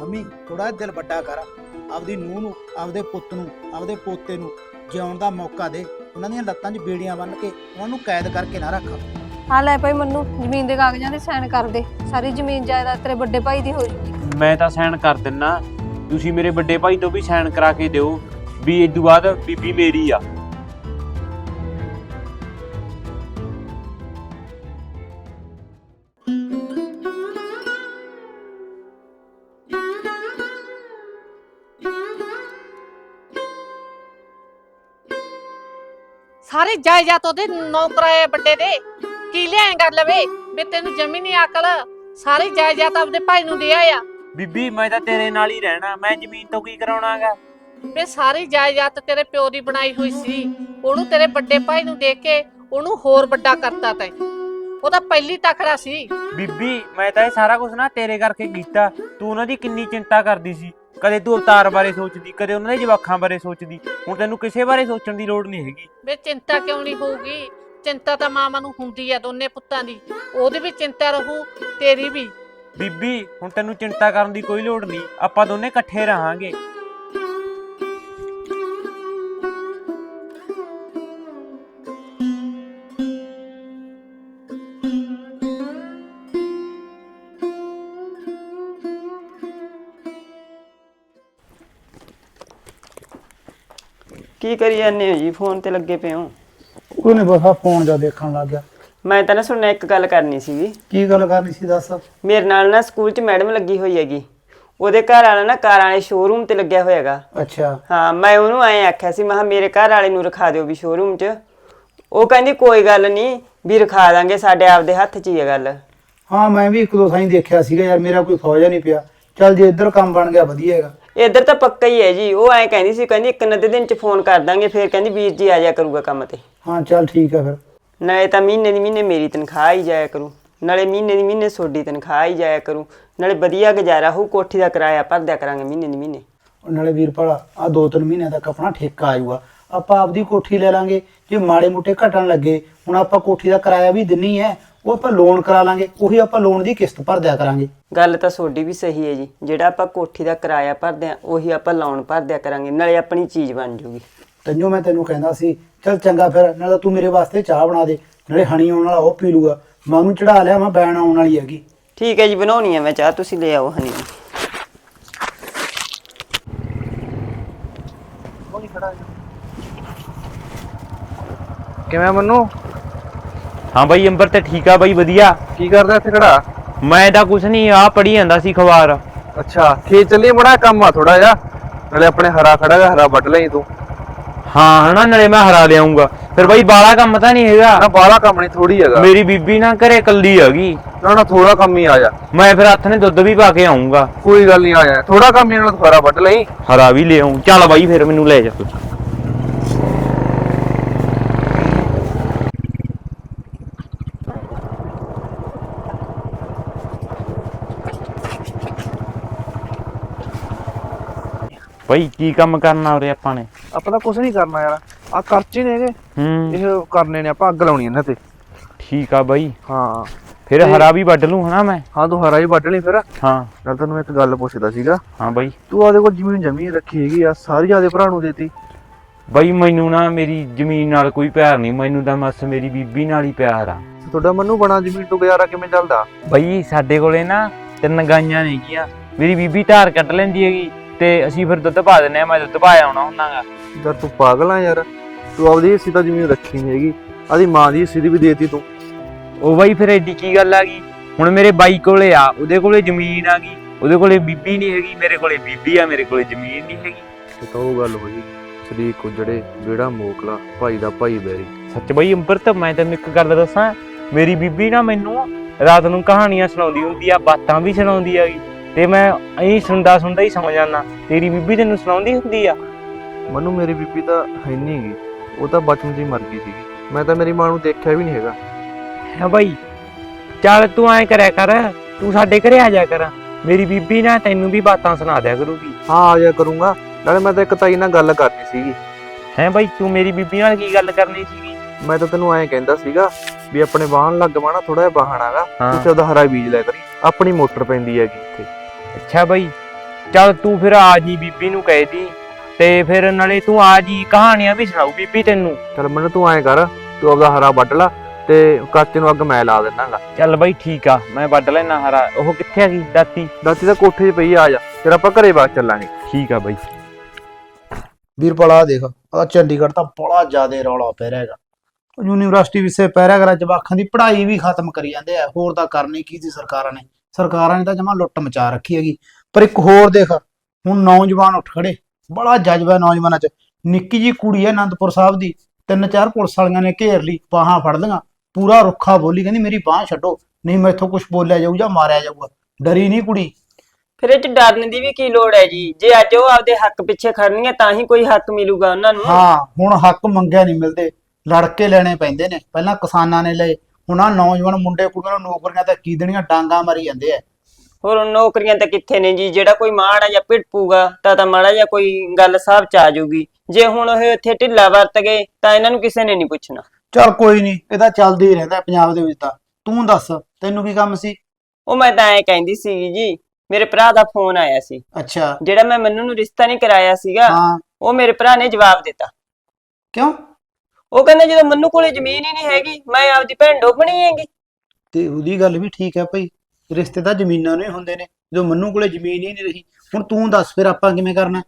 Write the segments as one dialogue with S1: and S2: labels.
S1: Mummy ਥੋੜਾ ਦਿਲ ਵੱਡਾ ਕਰ। ਆਪਦੀ ਨੂੰਹ ਨੂੰ ਆਪਦੇ ਪੁੱਤ ਨੂੰ ਆਪਦੇ ਪੋਤੇ ਨੂੰ ਜਿਉਣ ਦਾ ਮੌਕਾ ਦੇ। ਉਹਨਾਂ ਦੀਆਂ ਲੱਤਾਂ 'ਚ ਬੇੜੀਆਂ ਬੰਨ੍ਹ ਕੇ ਉਹਨਾਂ ਨੂੰ ਕੈਦ ਕਰਕੇ ਨਾ ਰੱਖ।
S2: ਆ ਲੈ ਭਾਈ ਮੰਨੂ ਜ਼ਮੀਨ ਦੇ ਕਾਗਜ਼ਾਂ ਤੇ ਸਾਈਨ ਕਰ ਦੇ। ਸਾਰੀ ਜ਼ਮੀਨ ਜਾਇਦਾਦ ਤੇਰੇ ਵੱਡੇ ਭਾਈ ਦੀ ਹੋ ਜੂਗੀ।
S3: ਮੈਂ ਤਾਂ ਸਾਈਨ ਕਰ ਦਿੰਨਾ। ਤੁਸੀਂ ਮੇਰੇ ਵੱਡੇ ਭਾਈ ਤੋਂ ਵੀ ਸਾਈਨ ਕਰਾ ਕੇ ਦਿਓ ਵੀ ਇਸ ਤੋਂ ਬਾਅਦ ਬੀਬੀ ਮੇਰੀ ਆ।
S4: ਸਾਰੇ ਜਾਇਦਾਦ ਉਹਦੇ ਨੌਕਰਾਏ ਵੱਡੇ ਦੇ। ਕੀ ਲਿਆਏਗਾ ਲਵੇ ਵੀ? ਤੈਨੂੰ ਜਮੀ ਨਹੀਂ ਅਕਲ ਸਾਰੀ ਜਾਇਦਾਦ ਆਪਦੇ ਭਾਈ ਨੂੰ ਦੇ ਆਇਆ।
S3: ਬੀਬੀ ਮੈਂ ਤਾਂ ਤੇਰੇ ਨਾਲ ਹੀ ਰਹਿਣਾ ਮੈਂ ਜ਼ਮੀਨ ਤੋਂ ਕੀ ਕਰਾਉਣਾਗਾ?
S4: ਵੀ ਸਾਰੀ ਜਾਇਦਾਦ ਤੇਰੇ ਪਿਓ ਦੀ ਬਣਾਈ ਹੋਈ ਸੀ ਉਹਨੂੰ ਤੇਰੇ ਵੱਡੇ ਭਾਈ ਨੂੰ ਦੇ ਕੇ ਉਹਨੂੰ ਹੋਰ ਵੱਡਾ ਕਰਤਾ ਤੈਂ। ਉਹ ਤਾਂ ਪਹਿਲੀ ਤਖੜਾ ਸੀ।
S3: ਬੀਬੀ ਮੈਂ ਤਾਂ ਇਹ ਸਾਰਾ ਕੁਝ ਨਾ ਤੇਰੇ ਕਰਕੇ ਕੀਤਾ। ਤੂੰ ਉਹਨਾਂ ਦੀ ਕਿੰਨੀ ਚਿੰਤਾ ਕਰਦੀ ਸੀ। ਕਦੇ ਤੂੰ ਅਵਤਾਰ ਬਾਰੇ ਸੋਚਦੀ ਕਦੇ ਉਹਨਾਂ ਦੇ ਜਵਾਖਾਂ ਬਾਰੇ ਸੋਚਦੀ ਹੁਣ ਤੈਨੂੰ ਕਿਸੇ ਬਾਰੇ ਸੋਚਣ ਦੀ ਲੋੜ ਨਹੀਂ ਹੈਗੀ।
S4: ਵੀ ਚਿੰਤਾ ਕਿਉਂ ਨਹੀਂ ਹੋਊਗੀ? ਚਿੰਤਾ ਤਾਂ ਮਾਮਾ ਨੂੰ ਹੁੰਦੀ ਆ ਦੋਨੇ ਪੁੱਤਾਂ ਦੀ। ਉਹਦੀ ਵੀ ਚਿੰਤਾ ਰਹੂ ਤੇਰੀ ਵੀ।
S3: ਬੀਬੀ ਹੁਣ ਤੈਨੂੰ ਚਿੰਤਾ ਕਰਨ ਦੀ ਕੋਈ ਲੋੜ ਨਹੀਂ ਆਪਾਂ ਦੋਨੇ ਇਕੱਠੇ ਰਹਾਂਗੇ।
S5: ਕੀ ਕਰੀ ਜਾਂਦੇ ਹੋ ਜੀ? ਫੋਨ ਤੇ ਲੱਗੇ ਪਏ ਹੋ।
S1: ਉਹਨੇ ਬਸ ਆ ਫੋਨ ਜਾ ਦੇਖਣ ਲੱਗ ਗਿਆ।
S5: ਮੈਂ ਤਾਂ ਨਾ ਸੁਣਨਾ ਇੱਕ ਗੱਲ ਕਰਨੀ ਸੀਗੀ।
S1: ਕੀ ਗੱਲ ਕਰਨੀ ਸੀ ਦੱਸ?
S5: ਮੇਰੇ ਨਾਲ ਨਾ ਸਕੂਲ 'ਚ ਮੈਡਮ ਲੱਗੀ ਹੋਈ ਹੈਗੀ। ਉਹਦੇ ਘਰ ਵਾਲਾ ਨਾ ਕਾਰਾਂ ਵਾਲੇ ਸ਼ੋਰੂਮ ਤੇ ਲੱਗਿਆ ਹੋਇਆਗਾ
S1: ਅੱਛਾ।
S5: ਹਾਂ ਮੈਂ ਉਹਨੂੰ ਐਂ ਆਖਿਆ ਸੀ ਮੈਂ ਕਿਹਾ ਮੇਰੇ ਘਰ ਵਾਲੇ ਨੂੰ ਰਖਾ ਦਿਓ ਵੀ ਸ਼ੋਰੂਮ 'ਚ। ਉਹ ਕਹਿੰਦੀ ਕੋਈ ਗੱਲ ਨਹੀਂ ਵੀ ਰਖਾ ਦਾਂਗੇ ਸਾਡੇ ਆਪਦੇ ਹੱਥ 'ਚ ਹੀ ਹੈ ਗੱਲ।
S1: ਹਾਂ ਮੈਂ ਵੀ ਇੱਕ ਦੋ ਥਾਈਂ ਦੇਖਿਆ ਸੀਗਾ ਯਾਰ ਮੇਰਾ ਕੋਈ ਫੌਜਾ ਨਹੀਂ ਪਿਆ। ਚੱਲ ਜੇ ਇੱਧਰ ਕੰਮ ਬਣ ਗਿਆ ਵਧੀਆ ਹੈਗਾ।
S5: ਇੱਧਰ ਤਾਂ ਪੱਕਾ ਹੀ ਹੈ ਜੀ। ਉਹ ਐਂ ਕਹਿੰਦੀ ਸੀ ਕਹਿੰਦੀ ਇੱਕ ਨੱਦੇ ਦਿਨ 'ਚ ਫੋਨ ਕਰ ਦਾਂਗੇ ਫਿਰ ਕਹਿੰਦੀ ਵੀਰ ਜੀ ਆ ਜਾਇਆ ਕਰੂਗਾ ਕੰਮ ਤੇ।
S1: ਹਾਂ ਚੱਲ ਠੀਕ ਆ ਫਿਰ।
S5: ਨਾਲੇ ਤਾਂ ਮਹੀਨੇ ਦੀ ਮਹੀਨੇ ਮੇਰੀ ਤਨਖਾਹ ਹੀ ਜਾਇਆ ਕਰੂ। ਨਾਲੇ ਮਹੀਨੇ ਦੀ ਮਹੀਨੇ ਤੁਹਾਡੀ ਤਨਖਾਹ ਹੀ ਜਾਇਆ ਕਰੂ। ਨਾਲੇ ਵਧੀਆ ਗੁਜ਼ਾਰਾ ਹੋਊ ਕੋਠੀ ਦਾ ਕਿਰਾਇਆ ਭਰ ਦਿਆ ਕਰਾਂਗੇ ਮਹੀਨੇ ਦੀ ਮਹੀਨੇ।
S1: ਉਹ ਨਾਲੇ ਵੀਰਪਾਲ ਆ ਦੋ ਤਿੰਨ ਮਹੀਨਿਆਂ ਤੱਕ ਆਪਣਾ ਠੇਕਾ ਆ ਜਾਊਗਾ। ਆਪਾਂ ਆਪਦੀ ਕੋਠੀ ਲੈ ਲਾਂਗੇ। ਜੇ ਮਾੜੇ ਮੋਟੇ ਘਟਣ ਲੱਗੇ ਹੁਣ ਆਪਾਂ ਕੋਠੀ ਦਾ ਕਿਰਾਇਆ ਵੀ ਦਿੰਨੀ ਹੈ ਉਹ ਆਪਾਂ ਲੋਨ ਕਰਾ ਲਾਂਗੇ ਉਹੀ ਆਪਾਂ ਲੋਨ ਦੀ ਕਿਸ਼ਤ ਭਰ ਦਿਆ ਕਰਾਂਗੇ।
S5: ਗੱਲ ਤਾਂ ਤੁਹਾਡੀ ਵੀ ਸਹੀ ਹੈ ਜੀ। ਜਿਹੜਾ ਆਪਾਂ ਕੋਠੀ ਦਾ ਕਿਰਾਇਆ ਭਰਦੇ ਆ ਉਹੀ ਆਪਾਂ ਲਾਉਣ ਭਰਦਿਆ ਕਰਾਂਗੇ ਨਾਲੇ ਆਪਣੀ ਚੀਜ਼ ਬਣ ਜੂਗੀ।
S1: ਤੈਨੂੰ ਮੈਂ ਤੈਨੂੰ ਕਹਿੰਦਾ ਸੀ ਚੱਲ ਚੰਗਾ ਫਿਰ ਨਾਲੇ ਤੂੰ ਮੇਰੇ ਵਾਸਤੇ ਚਾਹ ਬਣਾ ਦੇ ਨਾਲੇ ਹਣੀ ਆਉਣ ਵਾਲਾ ਉਹ ਪੀ ਲੂਗਾ ਮੈਂ ਉਹਨੂੰ ਚੜਾ ਲਿਆ ਮੈਂ ਬੈਣ ਆਉਣ ਵਾਲੀ ਹੈਗੀ।
S5: ਠੀਕ ਹੈ ਜੀ ਬਣਾਉਣੀ ਹੈ ਮੈਂ ਚਾਹ ਤੁਸੀਂ ਲੈ ਆਓ ਹਨੀ
S6: ਕਿਵੇਂ ਮੰਨੂ?
S3: ਹਾਂ ਬਾਈ ਅੰਬਰ ਤੇ ਠੀਕ ਆ ਬਾਈ ਵਧੀਆ।
S6: ਕੀ ਕਰਦਾ ਇੱਥੇ ਖੜਾ?
S3: ਮੈਂ ਤਾਂ ਕੁਛ ਨਹੀਂ ਆ ਪੜੀ ਜਾਂਦਾ ਸੀ ਅਖਬਾਰ
S6: ਅੱਛਾ ਖੇਤ ਚੱਲੀ ਬੜਾ ਕੰਮ ਆ ਥੋੜਾ ਜਿਹਾ। ਨਾਲੇ ਆਪਣੇ ਹਰਾ ਖੜਾ ਗਾ ਹਰਾ ਵੱਢ ਲਈ ਤੂੰ।
S3: ਹਾਂ ਹਨਾ ਨਾਲੇ ਮੈਂ ਹਰਾ ਲਿਆਉਂਗਾ ਫਿਰ ਬਾਈ ਬਾਲਾ ਕੰਮ ਤਾਂ ਨਹੀਂ ਹੈਗਾ।
S6: ਨਾ ਬਾਹਲਾ ਕੰਮ ਨਹੀਂ ਥੋੜੀ ਹੈਗਾ।
S3: ਮੇਰੀ ਬੀਬੀ ਨਾ ਘਰੇ ਕੱਲੀ ਹੈਗੀ
S6: ਨਾ ਨਾ ਥੋੜਾ ਕੰਮ ਹੀ ਆ ਜਾ।
S3: ਮੈਂ ਫਿਰ ਹੱਥ ਨੇ ਦੁੱਧ ਵੀ ਪਾ ਕੇ ਆਉਂਗਾ
S6: ਕੋਈ ਗੱਲ ਨਹੀਂ ਆ ਜਾ। ਥੋੜਾ ਕੰਮ ਹੀ ਨਾਲ ਹਰਾ ਵੱਢ ਲਈ।
S3: ਹਰਾ ਵੀ ਲਿਆਉਂ ਚੱਲ ਬਾਈ ਫਿਰ ਮੈਨੂੰ ਲੈ ਜਾ। ਤੂੰ ਬਾਈ ਕੀ ਕੰਮ ਕਰਨਾ ਉਰੇ ਆਪਾਂ ਨੇ?
S6: ਆਪਾਂ ਤਾਂ ਕੁਝ ਨਹੀਂ ਕਰਨਾ ਯਾਰ। ਆ ਖਰਚੇ ਨੇਗੇ
S3: ਹੂੰ।
S6: ਇਹ ਕਰਨੇ ਨੇ ਆਪਾਂ ਅੱਗ ਲਾਉਣੀ ਇਹਨਾਂ ਤੇ।
S3: ਠੀਕ ਆ ਬਾਈ।
S6: ਹਾਂ।
S3: ਫਿਰ ਹਰਾ ਵੀ ਵੱਢ ਲੂੰ ਹਨਾ ਮੈਂ?
S6: ਹਾਂ ਤੂੰ ਹਰਾ ਹੀ ਵੱਢ ਲਈ ਫਿਰ।
S3: ਹਾਂ।
S6: ਨਾਲ ਤੈਨੂੰ ਇੱਕ ਗੱਲ ਪੁੱਛਦਾ ਸੀਗਾ।
S3: ਹਾਂ ਬਾਈ।
S6: ਤੂੰ ਆਦੇ ਕੋਲ ਜ਼ਮੀਨ ਜਮੀ ਰੱਖੀ ਹੈਗੀ ਆ ਸਾਰੀ ਆਦੇ ਭਰਾ ਨੂੰ ਦੇਤੀ।
S3: ਬਾਈ ਮੈਨੂੰ ਨਾ ਮੇਰੀ ਜ਼ਮੀਨ ਨਾਲ ਕੋਈ ਪਿਆਰ ਨਹੀਂ ਮੈਨੂੰ ਤਾਂ ਬਸ ਮੇਰੀ ਬੀਬੀ ਨਾਲ ਹੀ ਪਿਆਰ ਆ।
S6: ਤੁਹਾਡਾ ਮੰਨੂ ਬਣਾ ਜ਼ਮੀਨ ਤੋਂ ਗੁਜ਼ਾਰਾ ਕਿਵੇਂ ਚੱਲਦਾ?
S3: ਬਈ ਸਾਡੇ ਕੋਲੇ ਨਾ ਤਿੰਨ ਗਾਈਆਂ ਨੇਗੀਆਂ ਮੇਰੀ ਬੀਬੀ ਧਾਰ ਕੱਢ ਲੈਂਦੀ ਹੈਗੀ। ਤੇ ਅਸੀਂ ਫਿਰ ਦੁੱਧ ਪਾ ਦਿੰਨੇ ਆ ਮੈਂ ਦੁੱਧ ਪਾ ਆਉਣਾ ਹੁੰਨਾਗਾ
S6: ਯਾਰ ਤੂੰ ਪਾਗਲ ਆ ਯਾਰ। ਤੂੰ ਆਪਦੀ ਹਿੱਸੀ ਤਾਂ ਜ਼ਮੀਨ ਰੱਖੀ ਨਹੀਂ ਹੈਗੀ। ਆਦੀ ਮਾਂ ਦੀ ਹਿੱਸੀ ਦੀ ਵੀ ਦੇਤੀ ਤੂੰ।
S3: ਉਹ ਬਾਈ ਫਿਰ ਐਡੀ ਕੀ ਗੱਲ ਆ ਗਈ? ਹੁਣ ਮੇਰੇ ਬਾਈ ਕੋਲੇ ਆ ਉਹਦੇ ਕੋਲੇ ਜ਼ਮੀਨ ਆ ਗਈ। ਉਹਦੇ ਕੋਲੇ ਬੀਬੀ ਨਹੀਂ ਹੈਗੀ ਮੇਰੇ ਕੋਲੇ ਬੀਬੀ ਆ ਮੇਰੇ ਕੋਲੇ ਜ਼ਮੀਨ ਨਹੀਂ ਹੈਗੀ।
S6: ਇਹ ਤਾਂ ਉਹ ਗੱਲ ਹੋਈ ਸ਼ਰੀਕ ਉਜੜੇ ਜਿਹੜਾ ਮੋਕਲਾ ਭਾਈ ਦਾ ਭਾਈ ਬੈਰੀ।
S3: ਸੱਚ ਬਈ ਅੰਮ੍ਰਿਤ ਮੈਂ ਤੈਨੂੰ ਇੱਕ ਗੱਲ ਦੱਸਾਂ ਮੇਰੀ ਬੀਬੀ ਨਾ ਮੈਨੂੰ ਰਾਤ ਨੂੰ ਕਹਾਣੀਆਂ ਸੁਣਾਉਂਦੀ ਹੁੰਦੀ ਆ ਬਾਤਾਂ ਵੀ ਸੁਣਾਉਂਦੀ ਹੈਗੀ। ਤੇ ਮੈਂ ਐਂ ਸੁਣਦਾ ਸੁਣਦਾ ਹੀ ਸਮਝ ਜਾਂਦਾ। ਤੇਰੀ ਬੀਬੀ ਤੈਨੂੰ ਸੁਣਾਉਂਦੀ ਹੁੰਦੀ ਆ?
S6: ਮੈਨੂੰ ਮੇਰੀ ਬੀਬੀ ਤਾਂ ਹੈ ਨਹੀਂ ਹੈਗੀ। ਉਹ ਤਾਂ ਬਚਪਨ 'ਚ ਹੀ ਮਰ ਗਈ ਸੀਗੀ। ਮੈਂ ਤਾਂ ਮੇਰੀ ਮਾਂ ਨੂੰ ਦੇਖਿਆ ਵੀ ਨਹੀਂ ਹੈਗਾ।
S3: ਹਾਂ ਬਾਈ ਚੱਲ ਤੂੰ ਐਂ ਕਰਿਆ ਕਰ ਤੂੰ ਸਾਡੇ ਘਰੇ ਆ ਜਾ ਕਰ। ਮੇਰੀ ਬੀਬੀ ਨਾ ਤੈਨੂੰ ਵੀ ਬਾਤਾਂ ਸੁਣਾ ਦਿਆ ਕਰੂਗੀ।
S6: ਹਾਂ ਆ ਜਾ ਕਰੂੰਗਾ। ਨਾਲੇ ਮੈਂ ਤਾਂ ਇੱਕ ਤਾਈ ਨਾਲ ਗੱਲ ਕਰਨੀ ਸੀਗੀ।
S3: ਹੈ ਬਾਈ ਤੂੰ ਮੇਰੀ ਬੀਬੀ ਨਾਲ ਕੀ ਗੱਲ ਕਰਨੀ ਸੀਗੀ?
S6: ਮੈਂ ਤਾਂ ਤੈਨੂੰ ਐਂ ਕਹਿੰਦਾ ਸੀਗਾ ਵੀ ਆਪਣੇ ਵਾਹਨ ਲੱਗਵਾ ਨਾ ਥੋੜਾ ਜਿਹਾ ਵਾਹਣ ਹੈਗਾ।
S3: ਹਾਂ।
S6: ਤੁਸੀਂ ਉਹਦਾ ਹਰਾ ਬੀਜ ਲਿਆ ਕਰੀ। ਆਪਣੀ ਮੋਟਰ ਪੈਂਦੀ ਹੈਗੀ ਇੱਥੇ।
S3: ਅੱਛਾ ਬਾਈ ਚੱਲ ਤੂੰ ਫਿਰ ਆ ਜੀ ਬੀਬੀ ਨੂੰ ਕਹਿ ਦੀ ਤੇ ਫਿਰ ਨਾਲੇ ਤੂੰ ਆ ਜੀ ਕਹਾਣੀਆਂ ਵੀ ਸੁਣਾਉ ਬੀਬੀ ਤੈਨੂੰ।
S6: ਚਲ ਮੈਨੂੰ ਤੂੰ ਐਂ ਕਰ ਤੂੰ ਆਪਦਾ ਹਰਾ ਵੱਢ ਲਾ ਤੇ ਕੱਚ ਨੂੰ ਅੱਗ ਮੈਂ ਲਾ ਦਿੰਦਾਗਾ।
S3: ਚੱਲ ਬਾਈ ਠੀਕ ਆ ਮੈਂ ਵੱਢ ਲੈਣਾ ਹਰਾ। ਉਹ ਕਿੱਥੇ ਆ ਗਈ ਦਾਤੀ?
S6: ਦਾਤੀ ਤਾਂ ਕੋਠੇ 'ਚ ਪਈ ਆ, ਆ ਜਾ। ਫਿਰ ਆਪਾਂ ਘਰੇ ਬਾਅਦ ਚੱਲਾਂਗੇ।
S3: ਠੀਕ ਆ ਬਾਈ।
S1: ਵੀਰਪਾਲ ਆ ਦੇਖ ਆ ਚੰਡੀਗੜ੍ਹ ਤਾਂ ਬੜਾ ਜ਼ਿਆਦਾ ਰੌਲਾ ਪੈ ਰਿਹਾ ਹੈਗਾ। ਯੂਨੀਵਰਸਿਟੀ ਵਿਸੇ ਪੈ ਰਿਹਾ ਹੈਗਾ ਜਵਾਕਾਂ ਦੀ ਪੜ੍ਹਾਈ ਵੀ ਖਤਮ ਕਰੀ ਜਾਂਦੇ ਆ। ਹੋਰ ਤਾਂ ਕਰਨੀ ਕੀ ਸੀ ਸਰਕਾਰਾਂ ਨੇ। ਸਰਕਾਰਾਂ ਨੇ ਤਾਂ ਜਮਾ ਲੁੱਟ ਮਚਾ ਰੱਖੀ ਹੈਗੀ। ਪਰ ਇੱਕ ਹੋਰ ਦੇਖ ਹੁਣ ਨੌਜਵਾਨ ਉੱਠ ਖੜੇ। ਬੜਾ ਜਜ਼ਬਾ ਨੌਜਵਾਨਾਂ 'ਚ। ਨਿੱਕੀ ਜੀ ਕੁੜੀ ਹੈ ਅਨੰਦਪੁਰ ਸਾਹਿਬ ਦੀ। ਤਿੰਨ ਚਾਰ ਪੁਲਿਸ ਵਾਲੀਆਂ ਨੇ ਘੇਰ ਲਈ ਬਾਹਾਂ ਫੜ ਲਈਆਂ। ਪੂਰਾ ਰੁੱਖਾ ਬੋਲੀ ਕਹਿੰਦੀ ਮੇਰੀ ਬਾਹ ਛੱਡੋ। ਨਹੀਂ ਮੈਥੋਂ ਕੁਝ ਬੋਲਿਆ ਜਾਊ ਜਾਂ ਮਾਰਿਆ ਜਾਊਗਾ। ਡਰੀ ਨਹੀਂ ਕੁੜੀ।
S5: ਫਿਰ ਇਹ ਚ ਡਰਨ ਦੀ ਵੀ ਕੀ ਲੋੜ ਹੈ ਜੀ? ਜੇ ਅੱਜ ਉਹ ਆਪਦੇ ਹੱਕ ਪਿੱਛੇ ਖੜਨਗੀਆਂ ਤਾਂ ਹੀ ਕੋਈ ਹੱਕ ਮਿਲੂਗਾ ਉਹਨਾਂ ਨੂੰ।
S1: ਹਾਂ ਹੁਣ ਹੱਕ ਮੰਗਿਆ ਨਹੀਂ ਮਿਲਦੇ। ਲੜ ਕੇ ਲੈਣੇ ਪੈਂਦੇ ਨੇ। ਪਹਿਲਾਂ ਕਿਸਾਨਾਂ ਨੇ ਲਏ। ਹੁਣ ਆ ਨੌਜਵਾਨ ਮੁੰਡੇ ਕੁੜੀਆਂ ਨੂੰ ਨੌਕਰੀਆਂ ਤਾਂ ਕੀ ਦੇਣੀਆਂ ਡਾਂਗਾ ਮਾਰੀ ਜਾਂਦੇ ਆ।
S5: ਹੋਰ ਨੌਕਰੀਆਂ ਤਾਂ ਕਿੱਥੇ ਨੇ ਜੀ? ਜਿਹੜਾ ਕੋਈ ਮਾੜਾ ਜਾਂ ਪਿੜਪੂਗਾ ਤਾਂ ਤਾਂ ਮਾੜਾ ਜਾਂ ਕੋਈ ਗੱਲ ਸਾਹਬ ਚ ਆ ਜਾਊਗੀ। ਜੇ ਹੁਣ ਉਹ ਇੱਥੇ ਢਿੱਲਾ ਵਰਤ ਗਏ ਤਾਂ ਇਹਨਾਂ ਨੂੰ ਕਿਸੇ ਨੇ ਨਹੀਂ ਪੁੱਛਣਾ।
S1: ਚਲ ਕੋਈ ਨਹੀਂ ਇਹ ਤਾਂ ਚੱਲਦਾ ਹੀ ਰਹਿੰਦਾ ਪੰਜਾਬ ਦੇ ਵਿੱਚ ਤਾਂ। ਤੂੰ ਦੱਸ ਤੈਨੂੰ ਕੀ ਕੰਮ ਸੀ?
S5: ਉਹ ਮੈਂ ਤਾਂ ਐਂ ਕਹਿੰਦੀ ਸੀਗੀ ਜੀ ਮੇਰੇ ਭਰਾ ਦਾ ਫੋਨ ਆਇਆ ਸੀ।
S1: ਅੱਛਾ।
S5: ਜਿਹੜਾ ਮੈਂ ਮੰਨੂ ਨੂੰ ਰਿਸ਼ਤਾ ਨਹੀਂ ਕਰਾਇਆ ਸੀਗਾ
S1: ਹਾਂ।
S5: ਉਹ ਮੇਰੇ ਭਰਾ ਨੇ ਜਵਾਬ ਦਿੱਤਾ।
S1: ਕਿਉਂ?
S5: ਉਹ ਕਹਿੰਦਾ ਜਦੋਂ ਮੰਨੂ ਕੋਲੇ ਜ਼ਮੀਨ ਹੀ ਨਹੀਂ ਹੈਗੀ ਮੈਂ ਆਪਦੀ ਭੈਣ ਡੋਬਣੀ ਹੈਗੀ।
S1: ਤੇ ਉਹਦੀ ਗੱਲ ਵੀ ਠੀਕ ਹੈ ਭਾਈ ਰਿਸ਼ਤੇ ਤਾਂ ਜ਼ਮੀਨਾਂ ਨੂੰ ਹੀ ਹੁੰਦੇ ਨੇ ਜੋ ਮੰਨੂ ਕੋਲੇ ਜ਼ਮੀਨ ਹੀ ਨਹੀਂ ਰਹੀ ਹੁਣ ਤੂੰ ਦੱਸ ਫਿਰ ਆਪਾਂ ਕਿਵੇਂ ਕਰਨਾ?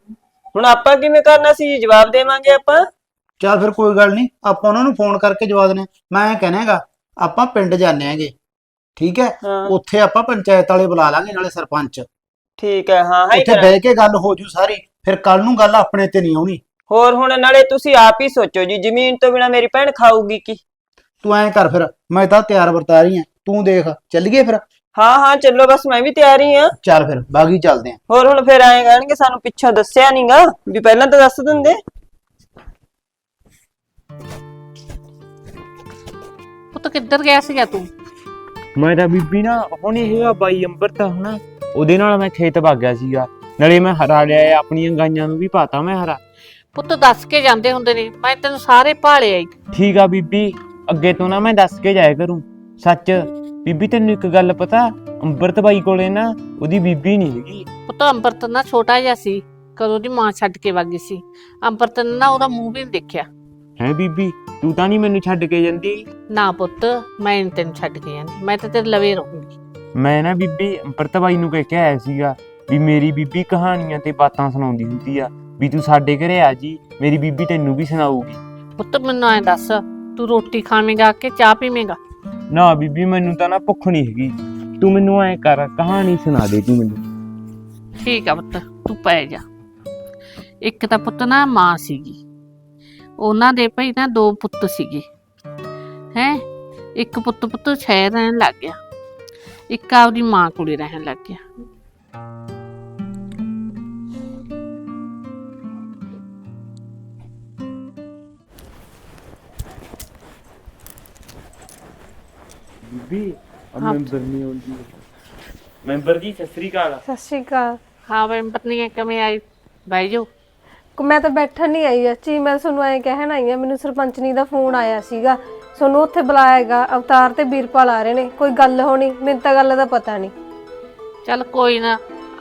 S5: ਹੁਣ ਆਪਾਂ ਕਿਵੇਂ ਕਰਨਾ ਸੀ ਜਵਾਬ ਦੇਵਾਂਗੇ ਆਪਾਂ।
S1: ਚੱਲ ਫਿਰ ਕੋਈ ਗੱਲ ਨਹੀਂ ਆਪਾਂ ਉਹਨਾਂ ਨੂੰ ਫੋਨ ਕਰਕੇ ਜਵਾਬ ਦੇਣਾ। ਮੈਂ ਇਹ ਕਹਿਣਾ ਹੈਗਾ ਆਪਾਂ ਪਿੰਡ ਜਾਂਦੇ ਆਂਗੇ ਠੀਕ ਹੈ?
S5: ਹਾਂ।
S1: ਉੱਥੇ ਆਪਾਂ ਪੰਚਾਇਤ ਵਾਲੇ ਬੁਲਾ ਲਾਂਗੇ ਨਾਲੇ ਸਰਪੰਚ।
S5: ਠੀਕ ਹੈ ਹਾਂ ਹਾਂ
S1: ਉੱਥੇ ਬਹਿ ਕੇ ਗੱਲ ਹੋ ਜੂ ਸਾਰੀ ਫਿਰ ਕੱਲ ਨੂੰ ਗੱਲ ਆਪਣੇ ਤੇ ਨਹੀਂ ਆਉਣੀ।
S5: ਹੋਰ ਹੁਣ ਨਾਲੇ ਤੁਸੀਂ ਆਪ ਹੀ ਸੋਚੋ ਜੀ ਜ਼ਮੀਨ ਤੋਂ ਬਿਨਾ ਮੇਰੀ ਭੈਣ ਖਾਊਗੀ ਕੀ?
S1: ਤੂੰ ਐਂ ਕਰ ਫਿਰ ਮੈਂ ਤਾਂ ਤਿਆਰ ਵਰਤਾ ਰਹੀ ਆ। ਤੂੰ ਦੇਖ ਚੱਲੀਏ ਫਿਰ?
S5: ਹਾਂ ਹਾਂ ਚੱਲੋ ਬਸ ਮੈਂ ਵੀ ਤਿਆਰ ਹੀ ਆ।
S1: ਚੱਲ ਫਿਰ ਬਾਗੀ ਚੱਲਦੇ ਆਂ।
S5: ਹੋਰ ਹੁਣ ਫਿਰ ਆਏ ਕਹਿਣਗੇ ਸਾਨੂੰ ਪਿੱਛੋਂ ਦੱਸਿਆ ਨਹੀਂਗਾ ਵੀ ਪਹਿਲਾਂ ਤਾਂ ਦੱਸ ਦਿੰਦੇ।
S4: ਪੁੱਤ ਕਿੱਧਰ ਗਿਆ ਸੀਗਾ ਤੂੰ?
S3: ਮੈਂ ਤਾਂ ਬੀਬੀ ਨਾ ਹੁਣੇ ਹੈਗਾ ਬਾਈ ਅੰਬਰਤ ਹਨਾ ਉਹਦੇ ਨਾਲ ਮੈਂ ਖੇਤ ਗਿਆ ਸੀਗਾ। ਨਾਲੇ ਮੈਂ ਹਰਾ ਲਿਆ ਆਪਣੀਆਂ ਗਾਈਆਂ ਨੂੰ ਵੀ ਪਾਤਾ ਮੈਂ ਹਰਾ।
S4: ਪੁੱਤ ਦੱਸ ਕੇ ਜਾਂਦੇ ਹੁੰਦੇ ਨੇ ਮੈਂ ਤੈਨੂੰ ਸਾਰੇ ਭਾਲੇ ਆਈ।
S3: ਠੀਕ ਆ ਬੀਬੀ ਅੱਗੇ ਤੋਂ ਨਾ ਮੈਂ ਦੱਸ ਕੇ ਜਾਇਆ ਕਰੂੰ। ਸੱਚ ਬੀਬੀ ਤੈਨੂੰ ਇੱਕ ਗੱਲ ਪਤਾ ਅੰਬਰਤ ਬਾਈ ਕੋਲੇ ਨਾ ਉਹਦੀ ਬੀਬੀ ਨਹੀਂ ਹੈਗੀ।
S4: ਪੁੱਤ ਅੰਬਰਤ ਨਾ ਛੋਟਾ ਜਿਹਾ ਸੀ ਕਦੋਂ ਦੀ ਮਾਂ ਛੱਡ ਕੇ ਵਗ ਗਈ ਸੀ। ਅੰਬਰਤ ਨੇ ਨਾ ਉਹਦਾ ਮੂੰਹ ਵੀ ਨੀ ਦੇਖਿਆ।
S3: ਹੈ ਬੀਬੀ ਤੂੰ ਤਾਂ ਨਹੀਂ ਮੈਨੂੰ ਛੱਡ ਕੇ ਜਾਂਦੀ?
S4: ਨਾ ਪੁੱਤ ਮੈਂ ਨੀ ਤੈਨੂੰ ਛੱਡ ਕੇ ਜਾਂਦੀ ਮੈਂ ਤਾਂ ਤੇਰੇ ਲਵੇ ਰਹੂੰਗੀ।
S3: ਮੈਂ ਨਾ ਬੀਬੀ ਅੰਬਰਤ ਬਾਈ ਨੂੰ ਕਹਿ ਕੇ ਆਇਆ ਸੀਗਾ ਵੀ ਮੇਰੀ ਬੀਬੀ ਕਹਾਣੀਆਂ ਤੇ ਬਾਤਾਂ ਸੁਣਾਉਂਦੀ ਹੁੰਦੀ ਆ। ਵੀ ਤੂੰ ਸਾਡੇ ਘਰੇ ਆ ਜੀ ਮੇਰੀ ਬੀਬੀ ਤੈਨੂੰ ਵੀ ਸੁਣਾਊਗੀ।
S4: ਪੁੱਤ ਮੈਨੂੰ ਐ ਦੱਸ ਤੂੰ ਰੋਟੀ ਖਾਵੇਂਗਾ ਕਿ ਚਾਹ ਪੀਵੇਂਗਾ?
S3: ਨਾ ਬੀਬੀ ਮੈਨੂੰ ਤਾਂ ਨਾ ਭੁੱਖ ਨਹੀਂ ਹੈਗੀ। ਤੂੰ ਮੈਨੂੰ ਐ ਕਰ ਕਹਾਣੀ ਸੁਣਾ ਦੇ ਤੂੰ ਮੈਨੂੰ।
S4: ਠੀਕ ਆ ਪੁੱਤ ਤੂੰ ਪੈ ਜਾ। ਇੱਕ ਤਾਂ ਪੁੱਤ ਨਾ ਮਾਂ ਸੀਗੀ। ਉਹਨਾਂ ਦੇ ਭਾਈ ਨਾ ਦੋ ਪੁੱਤ ਸੀਗੇ। ਹੈ? ਇੱਕ ਪੁੱਤ ਪੁੱਤ ਸ਼ਹਿਰ ਰਹਿਣ ਲੱਗ ਗਿਆ। ਇੱਕ ਆਪਦੀ ਮਾਂ ਕੋਲੇ ਰਹਿਣ ਲੱਗ ਗਿਆ।
S3: ਬੀਬੀ
S4: ਹਾਂ।
S3: ਮੈਂਬਰ ਨਹੀਂ ਆਉਂਦੀ। ਮੈਂਬਰ ਜੀ ਸਤਿ ਸ੍ਰੀ ਅਕਾਲ।
S2: ਸਤਿ ਸ਼੍ਰੀ ਅਕਾਲ।
S4: ਹਾਂ ਬਈ ਪਤਨੀ ਕਿਵੇਂ ਆਈ? ਬਾਈ ਜੋ
S2: ਕ- ਮੈਂ ਤਾਂ ਬੈਠਣ ਨਹੀਂ ਆਈ ਅੱਛੀ ਮੈਂ ਤੁਹਾਨੂੰ ਐਂ ਕਹਿਣ ਆਈ ਆ ਮੈਨੂੰ ਸਰਪੰਚਨੀ ਦਾ ਫੋਨ ਆਇਆ ਸੀਗਾ। ਤੁਹਾਨੂੰ ਉੱਥੇ ਬੁਲਾਏਗਾ ਅਵਤਾਰ ਤੇ ਵੀਰਪਾਲ ਆ ਰਹੇ ਨੇ। ਕੋਈ ਗੱਲ ਹੋਣੀ? ਮੈਨੂੰ ਤਾਂ ਗੱਲ ਦਾ ਪਤਾ ਨਹੀਂ।
S4: ਚੱਲ ਕੋਈ ਨਾ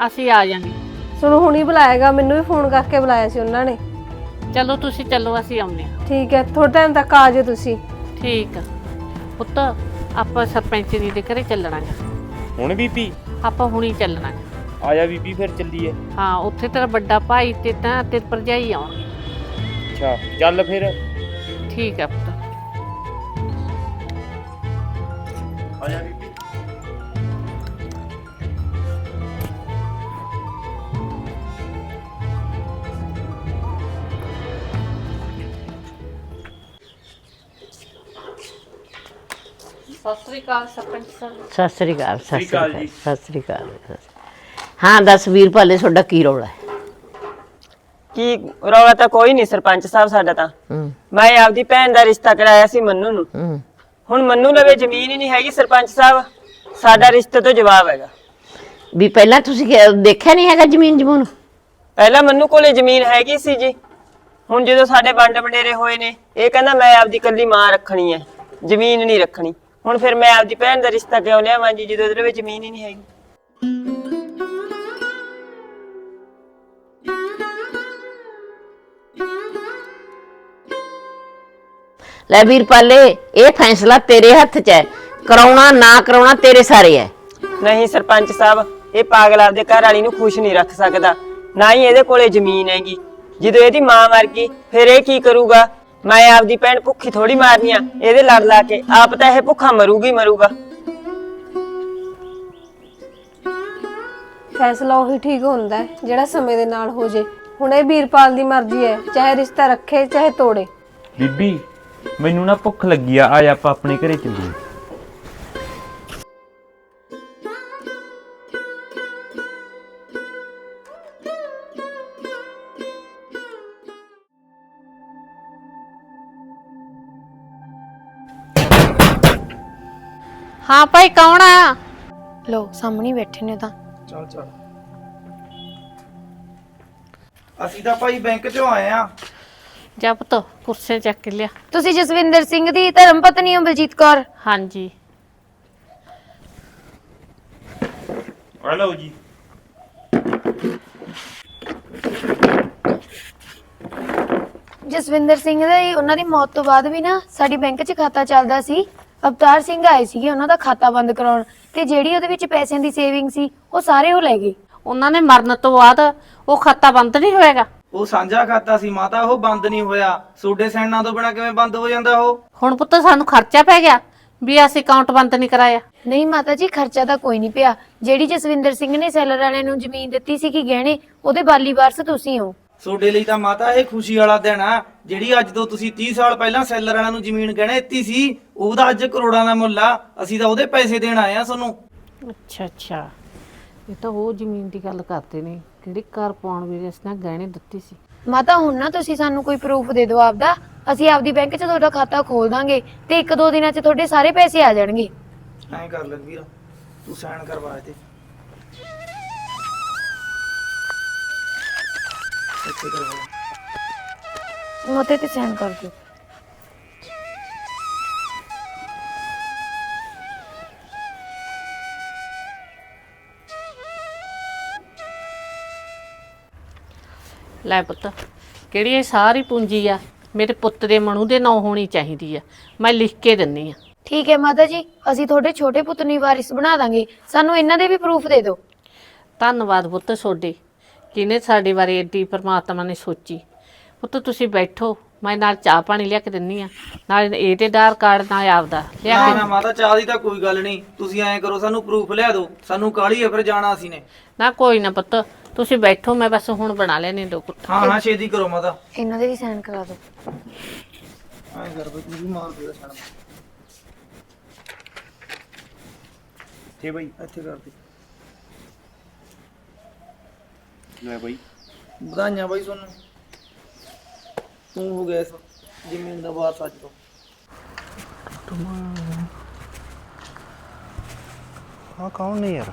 S4: ਅਸੀਂ ਆ ਜਾਾਂਗੇ।
S2: ਤੁਹਾਨੂੰ ਹੁਣੀ ਬੁਲਾਏਗਾ ਮੈਨੂੰ ਵੀ ਫੋਨ ਕਰਕੇ ਬੁਲਾਇਆ ਸੀ ਉਹਨਾਂ ਨੇ।
S4: ਚਲੋ ਤੁਸੀਂ ਚੱਲੋ ਅਸੀਂ ਆਉਂਦੇ ਹਾਂ।
S2: ਠੀਕ ਹੈ ਥੋੜੇ ਟਾਈਮ ਤੱਕ ਆ ਜਾਓ ਤੁਸੀਂ।
S4: ਠੀਕ ਆ। ਪੁੱਤ ਆਪਾਂ ਸਰਪੰਚ ਜੀ ਦੇ ਘਰੇ ਚੱਲਣਾ ਗਾ।
S3: ਹੁਣ ਬੀਬੀ?
S4: ਆਪਾਂ ਹੁਣੀ ਚੱਲਣਾ ਗਾ।
S3: ਆ ਜਾ ਬੀਬੀ ਫਿਰ ਚੱਲੀਏ।
S4: ਹਾਂ ਉੱਥੇ ਤੇਰਾ ਵੱਡਾ ਭਾਈ ਤੇ ਤਾਂ ਤੇ ਭਰਜਾਈ ਆਉਣਗੇ
S3: ਅੱਛਾ ਚੱਲ ਫਿਰ।
S4: ਠੀਕ ਆ ਪੁੱਤ।
S3: ਆ ਜਾ ਬੀਬੀ।
S4: ਸਤਿ ਸ੍ਰੀ ਅਕਾਲ ਸਰਪੰਚ ਸਾਹਿਬ।
S7: ਸਤਿ ਸ੍ਰੀ ਅਕਾਲ ਸਤਿ
S3: ਸ੍ਰੀ ਅਕਾਲ
S7: ਸ੍ਰੀ
S3: ਜੀ।
S7: ਅਕਾਲ ਸਤਿ ਸ੍ਰੀ ਅਕਾਲ ਸਤਿ ਸ੍ਰੀ- ਹਾਂ ਦੱਸ ਵੀਰਪਾਲੇ ਤੁਹਾਡਾ ਕੀ ਰੌਲਾ ਹੈ?
S5: ਕੀ ਰੌਲਾ ਤਾਂ ਕੋਈ ਨਹੀਂ ਸਰਪੰਚ ਸਾਹਿਬ ਸਾਡਾ ਤਾਂ।
S7: ਹੂੰ।
S5: ਮੈਂ ਆਪਦੀ ਭੈਣ ਦਾ ਰਿਸ਼ਤਾ ਕਰਾਇਆ ਸੀ ਮੰਨੂ ਨੂੰ।
S7: ਹੂੰ।
S5: ਹੁਣ ਮੰਨੂ ਲਵੇ ਜ਼ਮੀਨ ਹੀ ਨਹੀਂ ਹੈਗੀ ਸਰਪੰਚ ਸਾਹਿਬ ਸਾਡਾ ਰਿਸ਼ਤੇ ਤੋਂ ਜਵਾਬ ਹੈਗਾ।
S7: ਵੀ ਪਹਿਲਾਂ ਤੁਸੀਂ ਕਿ- ਦੇਖਿਆ ਨਹੀਂ ਹੈਗਾ ਜ਼ਮੀਨ ਜਮੂਨ?
S5: ਪਹਿਲਾਂ ਮੰਨੂ ਕੋਲੇ ਜ਼ਮੀਨ ਹੈਗੀ ਸੀ ਜੀ। ਹੁਣ ਜਦੋਂ ਸਾਡੇ ਵੰਡ ਵਡੇਰੇ ਹੋਏ ਨੇ ਇਹ ਕਹਿੰਦਾ ਮੈਂ ਆਪਦੀ ਕੱਲੀ ਮਾਂ ਰੱਖਣੀ ਹੈ ਜ਼ਮੀਨ ਨਹੀਂ ਰੱਖਣੀ। ਹੁਣ ਫਿਰ ਮੈਂ ਆਪਦੀ ਭੈਣ ਦਾ ਰਿਸ਼ਤਾ ਕਿਉਂ ਲਿਆਵਾਂ ਜੀ ਜਦੋਂ ਇਹਦੇ ਵਿੱਚ ਜ਼ਮੀਨ ਹੀ ਨਹੀਂ ਹੈਗੀ।
S7: ਲੈ ਵੀਰ ਪਾਲੇ ਇਹ ਫੈਸਲਾ ਤੇਰੇ ਹੱਥ 'ਚ ਹੈ। ਕਰਾਉਣਾ ਨਾ ਕਰਾਉਣਾ ਤੇਰੇ ਸਾਰੇ ਹੈ।
S5: ਨਹੀਂ ਸਰਪੰਚ ਸਾਹਿਬ ਇਹ ਪਾਗਲ ਆਪਦੇ ਘਰ ਵਾਲੀ ਨੂੰ ਖੁਸ਼ ਨਹੀਂ ਰੱਖ ਸਕਦਾ। ਨਾ ਹੀ ਇਹਦੇ ਕੋਲੇ ਜ਼ਮੀਨ ਹੈਗੀ। ਜਦੋਂ ਇਹਦੀ ਮਾਂ ਮਰ ਗਈ ਫਿਰ ਇਹ ਕੀ ਕਰੂਗਾ? ਮੈਂ ਆਪਦੀ ਭੈਣ ਭੁੱਖੀ ਥੋੜੀ ਮਾਰਨੀ ਆ ਇਹਦੇ ਲੜ ਲਾ ਕੇ ਆਪ ਤਾਂ ਇਹ ਭੁੱਖਾ ਮਰੂਗੀ ਮਰੂਗਾ।
S2: ਫੈਸਲਾ ਉਹੀ ਠੀਕ ਹੁੰਦਾ ਹੈ, ਜਿਹੜਾ ਸਮੇਂ ਦੇ ਨਾਲ ਹੋ ਜੇ। ਹੁਣ ਇਹ ਵੀਰਪਾਲ ਦੀ ਮਰਜ਼ੀ ਹੈ ਚਾਹੇ ਰਿਸ਼ਤਾ ਰੱਖੇ ਚਾਹੇ ਤੋੜੇ।
S3: ਬੀਬੀ ਮੈਨੂੰ ਨਾ ਭੁੱਖ ਲੱਗੀ ਆ ਆ ਆਪਾਂ ਆਪਣੇ ਘਰੇ ਚੱਲੀਏ।
S4: ਹਾਂ ਭਾਈ ਕੌਣ ਆ?
S8: ਲੋ ਸਾਹਮਣੇ ਹੀ ਬੈਠੇ ਨੇ ਤਾਂ।
S1: ਚੱਲ ਚੱਲ। ਅਸੀਂ ਤਾਂ ਭਾਈ ਬੈਂਕ ਚੋਂ ਆਏ ਆ।
S4: ਜਾ ਪੁੱਤ ਕੁਰਸੇ ਚੱਕ ਕੇ ਲਿਆ।
S8: ਤੁਸੀਂ ਜਸਵਿੰਦਰ ਸਿੰਘ ਦੀ ਧਰਮ ਪਤਨੀ ਹੋ ਬਲਜੀਤ ਕੌਰ?
S4: ਹਾਂਜੀ।
S3: ਆ ਲਓ ਜੀ।
S8: ਜਸਵਿੰਦਰ ਸਿੰਘ ਦੇ ਉਹਨਾਂ ਦੀ ਮੌਤ ਤੋਂ ਬਾਅਦ ਵੀ ਨਾ ਸਾਡੀ ਬੈਂਕ 'ਚ ਖਾਤਾ ਚੱਲਦਾ ਸੀ। ਅਵਤਾਰ ਸਿੰਘ ਆਏ ਸੀਗੇ ਉਹਨਾਂ ਦਾ ਖਾਤਾ ਬੰਦ ਕਰਾਉਣ ਤੇ ਜਿਹੜੀ ਉਹਦੇ ਵਿੱਚ ਪੈਸਿਆਂ ਦੀ ਸੇਵਿੰਗ ਸੀ ਉਹ ਸਾਰੇ ਉਹ ਲੈ ਗਏ।
S4: ਉਹਨਾਂ ਨੇ ਮਰਨ ਤੋਂ ਬਾਅਦ ਉਹ ਖਾਤਾ ਬੰਦ ਨਹੀਂ ਹੋਏਗਾ
S9: ਉਹ ਸਾਂਝਾ ਖਾਤਾ ਸੀ ਮਾਤਾ ਉਹ ਬੰਦ ਨਹੀਂ ਹੋਇਆ। ਸੋਡੇ ਸੈਨਾਂ ਤੋਂ ਬਿਨਾ ਕਿਵੇਂ ਬੰਦ ਹੋ ਜਾਂਦਾ ਉਹ?
S4: ਹੁਣ ਪੁੱਤ ਸਾਨੂੰ ਖਰਚਾ ਪੈ ਗਿਆ ਵੀ ਅਸੀਂ ਅਕਾਊਂਟ ਬੰਦ ਨਹੀਂ ਕਰਾਇਆ।
S8: ਨਹੀਂ ਮਾਤਾ ਜੀ ਖਰਚਾ ਤਾਂ ਕੋਈ ਨਹੀਂ ਪਿਆ। ਜਿਹੜੀ ਜਸਵਿੰਦਰ ਸਿੰਘ ਨੇ ਸੈਲਰ ਵਾਲਿਆਂ ਨੂੰ ਜ਼ਮੀਨ ਦਿੱਤੀ ਸੀ ਕਿ ਗਹਿਣੇ ਉਹਦੇ ਬਾਲੀ ਵਾਰਸ ਤੁਸੀਂ ਹੋ।
S9: ਸੋਡੇ ਲਈ ਤਾਂ ਮਾਤਾ ਇਹ ਖੁਸ਼ੀ ਵਾਲਾ ਦਿਨ ਆ ਜਿਹੜੀ ਅੱਜ ਤੋਂ ਤੁਸੀਂ 30 ਸਾਲ ਪਹਿਲਾਂ ਸੈਲਰ ਵਾਲਿਆਂ ਨੂੰ ਜ਼ਮੀਨ ਗਹਿਣੇ ਦਿੱਤੀ ਸੀ ਉਹਦਾ ਅੱਜ ਕਰੋੜਾਂ ਦਾ ਮੁੱਲ ਆ ਅਸੀਂ ਤਾਂ ਉਹਦੇ ਪੈਸੇ ਦੇਣ ਆਏ ਆ ਤੁਹਾਨੂੰ।
S4: ਅੱਛਾ ਅੱਛਾ। ਇਹ ਤਾਂ ਉਹ ਜ਼ਮੀਨ ਦੀ ਗੱਲ ਕਰਦੇ ਨੇ ਕਿਹੜੀ ਘਰ ਪਾਉਣ ਵੇਲੇ ਇਸ ਨਾਲ ਗਹਿਣੇ ਦਿੱਤੀ ਸੀ।
S8: ਮਾਤਾ ਹੁਣ ਨਾ ਤੁਸੀਂ ਸਾਨੂੰ ਕੋਈ ਪ੍ਰੂਫ ਦੇ ਦਿਓ ਆਪਦਾ ਅਸੀਂ ਆਪਦੀ ਬੈਂਕ 'ਚ ਤੁਹਾਡਾ ਖਾਤਾ ਖੋਲ ਦਾਂਗੇ ਤੇ ਇੱਕ ਦੋ ਦਿਨਾਂ 'ਚ ਤੁਹਾਡੇ ਸਾਰੇ ਪੈਸੇ ਆ ਜਾਣਗੇ।
S9: ਐਂ ਕਰ ਲੈ ਵੀਰ ਤੂੰ ਸਾਈਨ ਕਰਵਾ ਤੇ ਇੱਥੇ ਕਰਵਾ
S8: ਮੋਤੇ ਤੇ ਸੈਂਡ ਕਰ ਦਿਓ
S4: ਲੈ ਪੁੱਤ ਕਿਹੜੀ ਇਹ ਸਾਰੀ ਪੂੰਜੀ ਆ? ਮੇਰੇ ਪੁੱਤ ਦੇ ਮਨੂ ਦੇ ਨਾਂ ਹੋਣੀ ਚਾਹੀਦੀ ਆ। ਮੈਂ ਲਿਖ ਕੇ ਦਿੰਨੀ ਆ।
S8: ਠੀਕ ਹੈ ਮਾਤਾ ਜੀ ਅਸੀਂ ਤੁਹਾਡੇ ਛੋਟੇ ਪੁੱਤ ਨੂੰ ਹੀ ਵਾਰਿਸ ਬਣਾ ਦਾਂਗੇ। ਸਾਨੂੰ ਇਹਨਾਂ ਦੇ ਵੀ ਪ੍ਰੂਫ ਦੇ ਦਿਓ।
S4: ਧੰਨਵਾਦ ਪੁੱਤ ਤੁਹਾਡੇ। ਕਿਨੇ ਸਾਡੇ ਬਾਰੇ ਏਡੀ ਪ੍ਰਮਾਤਮਾ ਨੇ ਸੋਚੀ? ਪੁੱਤ ਤੁਸੀਂ ਬੈਠੋ ਮੈਂ ਨਾਲ ਚਾਹ ਪਾਣੀ ਲਿਆ ਕੇ ਦਿੰਨੀ ਆ। ਨਾਲ ਇਹਦੇ ਆਧਾਰ ਕਾਰਡ ਨਾਲ ਆਪਦਾ ਲਿਆ
S9: ਨਾ
S4: ਕੇ
S9: ਨਾ ਮਾਤਾ ਚਾਹ ਦੀ ਤਾਂ ਕੋਈ ਗੱਲ ਨਹੀਂ। ਤੁਸੀਂ ਐਂ ਕਰੋ ਸਾਨੂੰ ਪ੍ਰੂਫ ਲਿਆ ਦਿਓ। ਸਾਨੂੰ ਕਾਹਲੀ ਹੈ ਫਿਰ ਜਾਣਾ ਅਸੀਂ ਨੇ।
S4: ਨਾ ਕੋਈ ਨਾ ਪੁੱਤ ਤੁਸੀਂ ਬੈਠੋ ਮੈਂ ਬਸ ਹੁਣ ਬਣਾ ਲੈਣੇ ਦੋ ਕੁੱਟ।
S9: ਹਾਂ ਹਾਂ ਛੇਤੀ ਕਰੋ ਮਾਤਾ।
S8: ਇਹਨਾਂ ਦੇ ਵੀ ਸਾਈਨ ਕਰਾ ਦਿਓ।
S9: ਐਂ ਕਰ ਬਈ ਤੂੰ ਵੀ ਮਾਰ ਦੇ ਸਾਡਾ
S3: ਤੇ ਬਈ।
S9: ਇੱਥੇ ਕਰ ਦੇ।
S3: ਲੈ ਬਈ?
S9: ਵਧਾਈਆਂ ਬਾਈ ਤੁਹਾਨੂੰ। ਤੂੰ ਹੋ ਗਿਆ ਜ਼ਮੀਨ ਦਾ ਵਾਰਸ ਅੱਜ ਤੋਂ
S6: ਕੌਣ ਨਹੀਂ ਯਾਰ?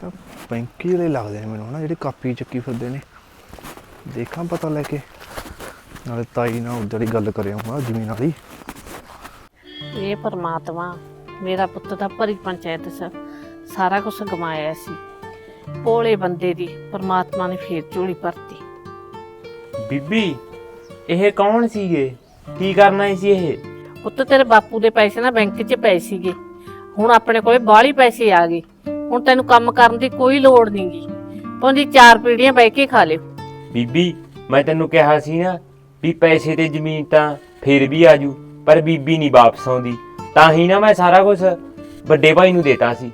S6: ਤਾਂ ਬੈਂਕੀ ਵਾਲੇ ਲੱਗਦੇ ਨੇ ਮੈਨੂੰ ਨਾ ਜਿਹੜੇ ਕਾਪੀ ਚੱਕੀ ਫਿਰਦੇ ਨੇ। ਦੇਖਾਂ ਪਤਾ ਲੈ ਕੇ। ਨਾਲੇ ਤਾਈ ਨਾਲ ਉਧਰ ਹੀ ਗੱਲ ਕਰਿਆ ਹਾਂ ਜ਼ਮੀਨ ਵਾਲੀ
S4: ਇਹ ਪਰਮਾਤਮਾ ਮੇਰਾ ਪੁੱਤ ਤਾਂ ਭਰੀ ਪੰਚਾਇਤ ਚ ਸਾਰਾ ਕੁਝ ਗਮਾਇਆ ਸੀ। ਭੋਲੇ ਬੰਦੇ ਦੀ ਪਰਮਾਤਮਾ ਨੇ ਫੇਰ ਝੋਲੀ ਭਰਤੀ।
S3: ਬੀਬੀ ਇਹ ਕੌਣ ਸੀਗੇ? ਕੀ ਕਰਨਾ ਸੀ ਇਹ?
S4: ਪੁੱਤ ਤੇਰੇ ਬਾਪੂ ਦੇ ਪੈਸੇ ਨਾ ਬੈਂਕ 'ਚ ਪਏ ਸੀਗੇ। ਹੁਣ ਆਪਣੇ ਕੋਲੇ ਬਾਹਲੀ ਪੈਸੇ ਆ ਗਏ। ਹੁਣ ਤੈਨੂੰ ਕੰਮ ਕਰਨ ਦੀ ਕੋਈ ਲੋੜ ਨਹੀਂਗੀ। ਪੌਂਦੀ ਚਾਰ ਪੀੜੀਆਂ ਬਹਿ ਕੇ ਖਾ ਲਿਓ।
S3: ਬੀਬੀ ਮੈਂ ਤੈਨੂੰ ਕਿਹਾ ਸੀ ਨਾ ਵੀ ਪੈਸੇ ਤੇ ਜ਼ਮੀਨ ਤਾਂ ਫੇਰ ਵੀ ਆਜੂ ਪਰ ਬੀਬੀ ਨਹੀਂ ਵਾਪਸ ਆਉਂਦੀ। ਤਾਂ ਹੀ ਨਾ ਮੈਂ ਸਾਰਾ ਕੁਝ ਵੱਡੇ ਭਾਈ ਨੂੰ ਦੇਤਾ ਸੀ।